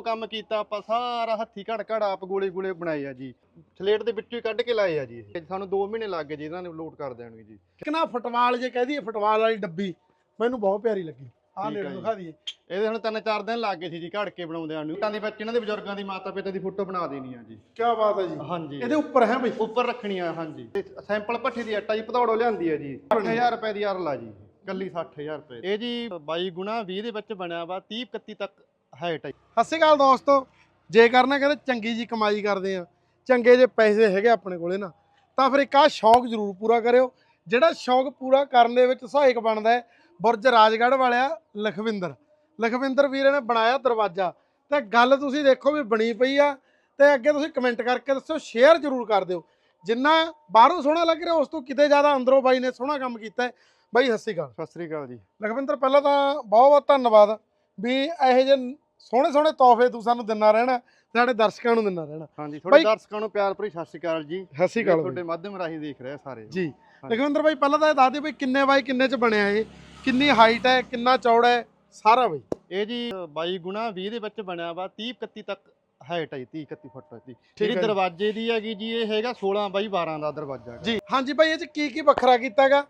ਜੋ ਕੰਮ ਕੀਤਾ ਆਪਾਂ ਸਾਰਾ ਹੱਥੀ ਘੜ ਘੜ ਆਪ ਗੋਲੇ ਗੋਲੇ ਬਣਾਏ ਆ ਜੀ। ਸਲੇਟ ਦੇ ਵਿੱਚੋਂ ਹੀ ਕੱਢ ਕੇ ਲਾਏ ਆ ਜੀ ਇਹ। ਸਾਨੂੰ 2 ਮਹੀਨੇ ਲੱਗ ਗਏ ਜੀ ਇਹਨਾਂ ਨੇ ਲੋਡ ਕਰ ਦੇਣ ਜੀ। ਇੱਕ ਨਾ ਫੁੱਟਬਾਲ ਜੇ ਕਹਿ ਦਈਏ ਫੁੱਟਬਾਲ ਵਾਲੀ ਡੱਬੀ ਮੈਨੂੰ ਬਹੁਤ ਪਿਆਰੀ ਲੱਗੀ। ਆਹ ਠੀਕ ਨੇੜੇ ਆ ਜੀ। ਦਿਖਾ ਦਈਏ। ਇਹਦੇ ਹੁਣ ਤਿੰਨ ਚਾਰ ਦਿਨ ਲੱਗ ਗਏ ਸੀ ਜੀ ਘੜ ਕੇ ਬਣਾਉਂਦਿਆਂ ਨੂੰ। ਤਾਂ ਦੀ ਵਿੱਚ ਇਹਨਾਂ ਦੇ ਬਜ਼ੁਰਗਾਂ ਦੀ ਮਾਤਾ ਪਿਤਾ ਦੀ ਫੋਟੋ ਬਣਾ ਦੇਣੀ ਆ ਜੀ। ਕੀ ਬਾਤ ਹੈ ਜੀ। ਹਾਂਜੀ। ਇਹਦੇ ਉੱਪਰ ਹੈ ਬਈ। ਉੱਪਰ ਰੱਖਣੀ ਆ ਹਾਂਜੀ ਸੈਂਪਲ ਭੱਠੀ ਦੀ ਆਟਾ ਜੀ ਭਦੌੜੋ ਲਿਆਂਦੀ ਆ ਜੀ। 6000 ਰੁਪਏ ਦੀ ਅਰਲਾ ਜੀ। ਕੱਲੀ 60000 ਰੁਪਏ। ਇਹ ਜੀ 22 ਗੁਣਾ 20 ਦੇ ਵਿੱਚ ਬਣਿਆ ਵਾ 30 31 ਤੱਕ ਹਾਈਟ ਹੈ ਸਤਿ ਸ਼੍ਰੀ ਅਕਾਲ ਦੋਸਤੋ। ਜੇ ਕਰਨਾ ਕਹਿੰਦੇ ਚੰਗੀ ਜੀ ਕਮਾਈ ਕਰਦੇ ਆ ਚੰਗੇ ਜੇ ਪੈਸੇ ਹੈਗੇ ਆਪਣੇ ਕੋਲੇ ਨਾ ਤਾਂ ਫਿਰ ਇੱਕ ਆਹ ਸ਼ੌਂਕ ਜ਼ਰੂਰ ਪੂਰਾ ਕਰਿਓ। ਜਿਹੜਾ ਸ਼ੌਂਕ ਪੂਰਾ ਕਰਨ ਦੇ ਵਿੱਚ ਸਹਾਇਕ ਬਣਦਾ ਹੈ ਬੁਰਜ ਰਾਜਗੜ੍ਹ ਵਾਲਿਆ ਲਖਵਿੰਦਰ। ਲਖਵਿੰਦਰ ਵੀਰੇ ਨੇ ਬਣਾਇਆ ਦਰਵਾਜ਼ਾ। ਤੇ ਗੱਲ ਤੁਸੀਂ ਦੇਖੋ ਵੀ ਬਣੀ ਪਈ ਆ ਤੇ ਅੱਗੇ ਤੁਸੀਂ ਕਮੈਂਟ ਕਰਕੇ ਦੱਸੋ ਸ਼ੇਅਰ ਜ਼ਰੂਰ ਕਰ ਦਿਓ। ਜਿੰਨਾ ਬਾਹਰੋਂ ਸੋਹਣਾ ਲੱਗ ਰਿਹਾ ਉਸ ਤੋਂ ਕਿਤੇ ਜ਼ਿਆਦਾ ਅੰਦਰੋਂ ਬਾਈ ਨੇ ਸੋਹਣਾ ਕੰਮ ਕੀਤਾ ਹੈ। ਬਾਈ ਸਤਿ ਸ਼੍ਰੀ ਅਕਾਲ। ਸਤਿ ਸ੍ਰੀ ਅਕਾਲ ਜੀ। ਲਖਵਿੰਦਰ ਪਹਿਲਾਂ ਤਾਂ ਬਹੁਤ ਬਹੁਤ ਧੰਨਵਾਦ। ਵੀ ਇਹੋ ਜਿਹੇ ਸੋਹਣੇ ਸੋਹਣੇ ਤੋਹਫੇ ਤੂੰ ਸਾਨੂੰ ਦਿੰਦਾ ਰਹਿਣਾ ਤੇ ਸਾਡੇ ਦਰਸ਼ਕਾਂ ਨੂੰ ਦਿੰਦਾ ਰਹਿਣਾ। ਹਾਂਜੀ ਤੁਹਾਡੇ ਦਰਸ਼ਕਾਂ ਨੂੰ ਪਿਆਰ ਭਰੀ ਸਤਿ ਸ੍ਰੀ ਅਕਾਲ ਜੀ। ਸਤਿ ਸ਼੍ਰੀ ਜਿਹੜੇ ਤੁਹਾਡੇ ਮਾਧਿਅਮ ਰਾਹੀਂ ਦੇਖ ਰਹੇ ਸਾਰੇ। ਜੀ। ਲਖਵਿੰਦਰ ਬਾਈ ਪਹਿਲਾਂ ਤਾਂ ਇਹ ਦੱਸ ਦੇ ਬਈ ਕਿੰਨੇ ਬਾਈ ਕਿੰਨੇ ਚ ਬਣਿਆ ਇਹ? ਕਿੰਨੀ ਹਾਈਟ ਹੈ ਕਿੰਨਾ ਚੌੜਾ ਹੈ ਸਾਰਾ ਬਈ। ਇਹ ਜੀ 22 ਗੁਣਾ 20 ਦੇ ਵਿੱਚ ਬਣਿਆ ਵਾ 30 31 ਤੱਕ ਹਾਈਟ ਹੈ ਜੀ 30 31 ਫੁੱਟ ਦੀ। ਜਿਹੜੀ। ਦਰਵਾਜ਼ੇ ਦੀ ਹੈਗੀ ਜੀ ਇਹ ਹੈਗਾ 16 ਬਾਈ 12 ਦਾ ਦਰਵਾਜ਼ਾ। ਜੀ ਹਾਂਜੀ ਬਾਈ ਇਹ ਚ ਕੀ ਕੀ ਵੱਖਰਾ ਕੀਤਾਗਾ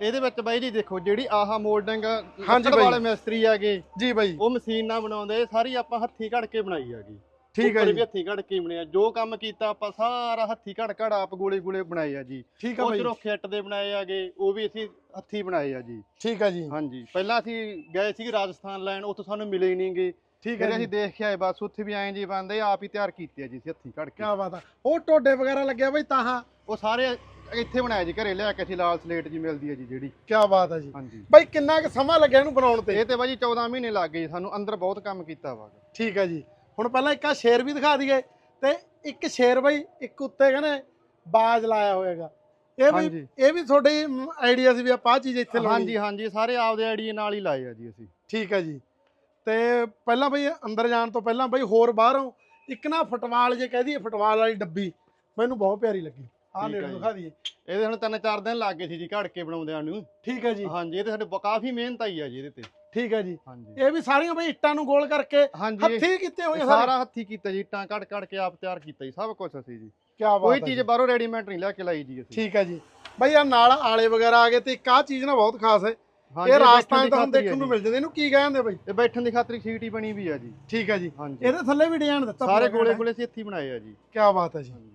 ਇਹਦੇ ਵਿੱਚ ਬਾਈ ਜੀ ਦੇਖੋ ਜਿਹੜੀ ਆਹ ਮੋਲਡਿੰਗ ਹਾਂਜੀ ਬਾਈ। ਵਾਲੇ ਮਿਸਤਰੀ ਹੈਗੇ ਜੀ ਬਾਈ। ਉਹ ਮਸ਼ੀਨ ਨਾਲ ਬਣਾਉਂਦੇ ਸਾਰੀ ਆਪਾਂ ਹੱਥੀ ਘੜ ਕੇ ਬਣਾਈ ਹੈਗੀ। ਠੀਕ ਹੈ ਜੀ। ਵੀ ਹੱਥੀ ਘੜ ਕੇ ਬਣਿਆ। ਜੋ ਕੰਮ ਕੀਤਾ ਆਪਾਂ ਸਾਰਾ ਹੱਥੀ ਘੜ ਘੜ ਆਪ ਗੋਲੇ ਗੋਲੇ ਬਣਾਏ ਆ ਜੀ। ਠੀਕ ਹੈ ਉਹ ਬਾਈ। ਝਰੋਖੇ ਇੱਟ ਦੇ ਬਣਾਏ ਆਗੇ ਉਹ ਵੀ ਅਸੀਂ ਹੱਥੀ ਬਣਾਏ ਆ ਜੀ। ਠੀਕ ਹੈ ਜੀ। ਹਾਂਜੀ। ਪਹਿਲਾਂ ਅਸੀਂ ਗਏ ਸੀ ਰਾਜਸਥਾਨ ਲੈਣ ਉੱਥੋਂ ਸਾਨੂੰ ਮਿਲੇ ਨਹੀਂਗੇ। ਠੀਕ ਹੈ ਅਸੀਂ ਦੇਖ ਕੇ ਆਏ ਬਸ ਉੱਥੇ ਵੀ ਐਂ ਜੀ ਬੰਦੇ ਆਪ ਹੀ ਤਿਆਰ ਕੀਤੇ ਆ ਜੀ ਹੱਥੀ ਘੜ ਕੇ। ਕੀ ਬਾਤ ਆ। ਉਹ ਟੋਡੇ ਵਗੈਰਾ ਲੱਗਿਆ ਬਾਈ ਤਾਹਾਂ ਉਹ ਸਾਰੇ ਇੱਥੇ ਬਣਾਏ ਜੀ ਘਰੇ ਲਿਆ ਕੇ ਅਸੀਂ ਲਾਲ ਸਲੇਟ ਜੀ ਮਿਲਦੀ ਹੈ ਜੀ ਜਿਹੜੀ। ਕੀ ਬਾਤ ਹੈ ਜੀ। ਹਾਂਜੀ। ਬਾਈ ਕਿੰਨਾ ਕੁ ਸਮਾਂ ਲੱਗਿਆ ਇਹਨੂੰ ਬਣਾਉਣ ਤੇ? ਇਹ ਤੇ ਬਾਜੀ 14 ਮਹੀਨੇ ਲੱਗ ਗਏ ਸਾਨੂੰ ਅੰਦਰ ਬਹੁਤ ਕੰਮ ਕੀਤਾ ਵਾ। ਠੀਕ ਹੈ ਜੀ। ਹੁਣ ਪਹਿਲਾਂ ਇੱਕ ਆ ਸ਼ੇਰ ਵੀ ਦਿਖਾ ਦਈਏ ਤੇ ਇੱਕ ਸ਼ੇਰ ਬਈ ਇੱਕ ਉੱਤੇ ਕਹਿੰਦੇ ਬਾਜ ਲਾਇਆ ਹੋਏਗਾ ਇਹ ਵੀ ਇਹ ਵੀ ਤੁਹਾਡੀ ਆਈਡੀਆ ਸੀ ਵੀ ਆਪਾਂ ਆਹ ਚੀਜ਼ ਇੱਥੇ ਲਾਉਣੀ ਹਾਂਜੀ ਹਾਂਜੀ ਸਾਰੇ ਆਪਦੇ ਆਈਡੀ ਨਾਲ ਹੀ ਲਾਏ ਆ ਜੀ ਅਸੀਂ। ਠੀਕ ਹੈ ਜੀ। ਤੇ ਪਹਿਲਾਂ ਬਈ ਅੰਦਰ ਜਾਣ ਤੋਂ ਪਹਿਲਾਂ ਬਈ ਹੋਰ ਬਾਹਰੋਂ ਇੱਕ ਨਾ ਫੁੱਟਬਾਲ ਜੇ ਕਹਿ ਦਈਏ ਫੁੱਟਬਾਲ ਵਾਲੀ ਡੱਬੀ ਮੈਨੂੰ ਬਹੁਤ ਪਿਆਰੀ ਲੱਗੀ। ਆਹ ਠੀਕ ਹੈ ਜੀ। ਦਿਖਾ ਦਈਏ। ਇਹਦੇ ਹੁਣ ਤਿੰਨ ਚਾਰ ਦਿਨ ਲੱਗ ਗਏ ਸੀ ਜੀ ਘੜ ਕੇ ਬਣਾਉਂਦਿਆਂ ਨੂੰ। ਠੀਕ ਹੈ ਜੀ। ਹਾਂਜੀ ਇਹ ਤੇ ਸਾਡੇ ਬ- ਕਾਫੀ ਮਿਹਨਤ ਆਈ ਆ ਜੀ ਇਹਦੇ ਤੇ। ਠੀਕ ਹੈ ਜੀ। ਹਾਂਜੀ। ਇਹ ਵੀ ਸਾਰੀਆਂ ਬਈ ਇੱਟਾਂ ਨੂੰ ਗੋਲ ਕਰਕੇ ਹਾਂਜੀ ਇਹ- ਹੱਥੀਂ ਕੀਤੇ ਹੋਏ ਇਹ ਸਾਰੇ। ਸਾਰਾ ਹੱਥੀ ਕੀਤਾ ਜੀ ਇੱਟਾਂ ਕੱਢ ਕੱਢ ਕੇ ਆਪ ਤਿਆਰ ਕੀਤਾ ਜੀ ਸਭ ਕੁਝ ਅਸੀਂ ਜੀ। ਕੀ ਬਾਤ ਕੋਈ ਹੈ ਚੀਜ਼ ਜੀ। ਬਾਹਰੋਂ ਰੈਡੀਮੇਡ ਨਹੀਂ ਲਿਆ ਕੇ ਲਾਈ ਜੀ ਅਸੀਂ। ਠੀਕ ਹੈ ਜੀ। ਬਈ ਆ ਨਾਲ ਆਲੇ ਵਗੈਰਾ ਆ ਗਏ ਤੇ ਇੱਕ ਆਹ ਚੀਜ਼ ਨਾ ਬਹੁਤ ਖਾਸ ਹੈ। ਹਾਂਜੀ, ਇਹ ਬੈਠਣ ਰਾਜਸਥਾਨ ਦੀ ਤਾਂ ਹੁਣ ਖਾਤਰ ਹੀ ਦੇਖਣ ਨੂੰ। ਮਿਲ ਜਾਂਦੇ। ਇਹਨੂੰ ਕੀ ਕਹਿੰਦੇ ਬਈ? ਇਹ ਬੈਠਣ ਦੀ ਖਾਤਰ ਸੀਟ ਹੀ ਬਣੀ ਵੀ ਆ ਜੀ। ਠੀਕ ਹੈ ਜੀ। ਹਾਂਜੀ। ਇਹਦੇ ਥੱਲੇ ਵੀ ਡਿਜ਼ਾਈਨ ਦਿੱਤਾ ਸਾਰੇ ਗੋਲੇ। ਗੋਲੇ ਅਸੀਂ ਇੱਥੇ ਹੀ ਬਣਾਏ ਆ ਜੀ। ਕਿਆ ਬਾਤ ਹੈ ਜੀ। ਹਾਂਜੀ।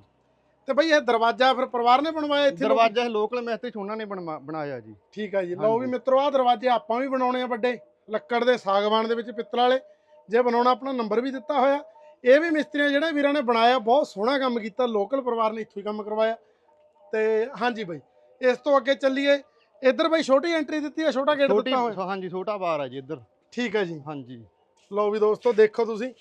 ਤੇ ਬਈ ਇਹ ਦਰਵਾਜ਼ਾ ਫਿਰ ਪਰਿਵਾਰ ਨੇ ਬਣਵਾਇਆ ਇੱਥੇ? ਦਰਵਾਜ਼ਾ ਇਹ ਲੋਕਲ ਮਿਸਤਰੀ ਉਹਨਾਂ ਨੇ ਬਣਵਾ- ਬਣਾਇਆ ਜੀ। ਠੀਕ ਹੈ ਜੀ। ਲਓ ਵੀ। ਮਿੱਤਰੋ ਆ ਦਰਵਾਜ਼ੇ ਆਪਾਂ ਵੀ ਬਣਾਉਣੇ ਆ ਵੱਡੇ। ਲੱਕੜ ਦੇ ਸਾਗਵਾਨ ਦੇ ਵਿੱਚ ਪਿੱਤਲ ਵਾਲੇ। ਜੇ ਬਣਾਉਣਾ ਆਪਣਾ ਨੰਬਰ ਵੀ ਦਿੱਤਾ ਹੋਇਆ। ਇਹ ਵੀ ਮਿਸਤਰੀਆਂ ਜਿਹੜੇ ਵੀਰਾਂ ਨੇ ਬਣਾਇਆ ਬਹੁਤ ਸੋਹਣਾ ਕੰਮ ਕੀਤਾ। ਲੋਕਲ ਪਰਿਵਾਰ ਨੇ ਇੱਥੋਂ ਹੀ ਕੰਮ ਕਰਵਾਇਆ। ਤੇ ਹਾਂਜੀ ਬਈ ਇਸ ਤੋਂ ਅੱਗੇ ਚੱਲੀਏ। ਇੱਧਰ ਬਈ ਛੋਟੀ ਐਂਟਰੀ ਦਿੱਤੀ ਹੈ ਛੋਟਾ ਗੇਟ ਛੋਟੀ ਦਿੱਤਾ ਹੋਇਆ। ਹਾਂਜੀ ਛੋਟਾ ਬਾਰ ਆ ਜੀ ਇੱਧਰ। ਠੀਕ ਹੈ ਜੀ। ਹਾਂਜੀ। ਲਓ ਵੀ ਦੋਸਤੋ ਦੇਖੋ ਤੁਸੀਂ।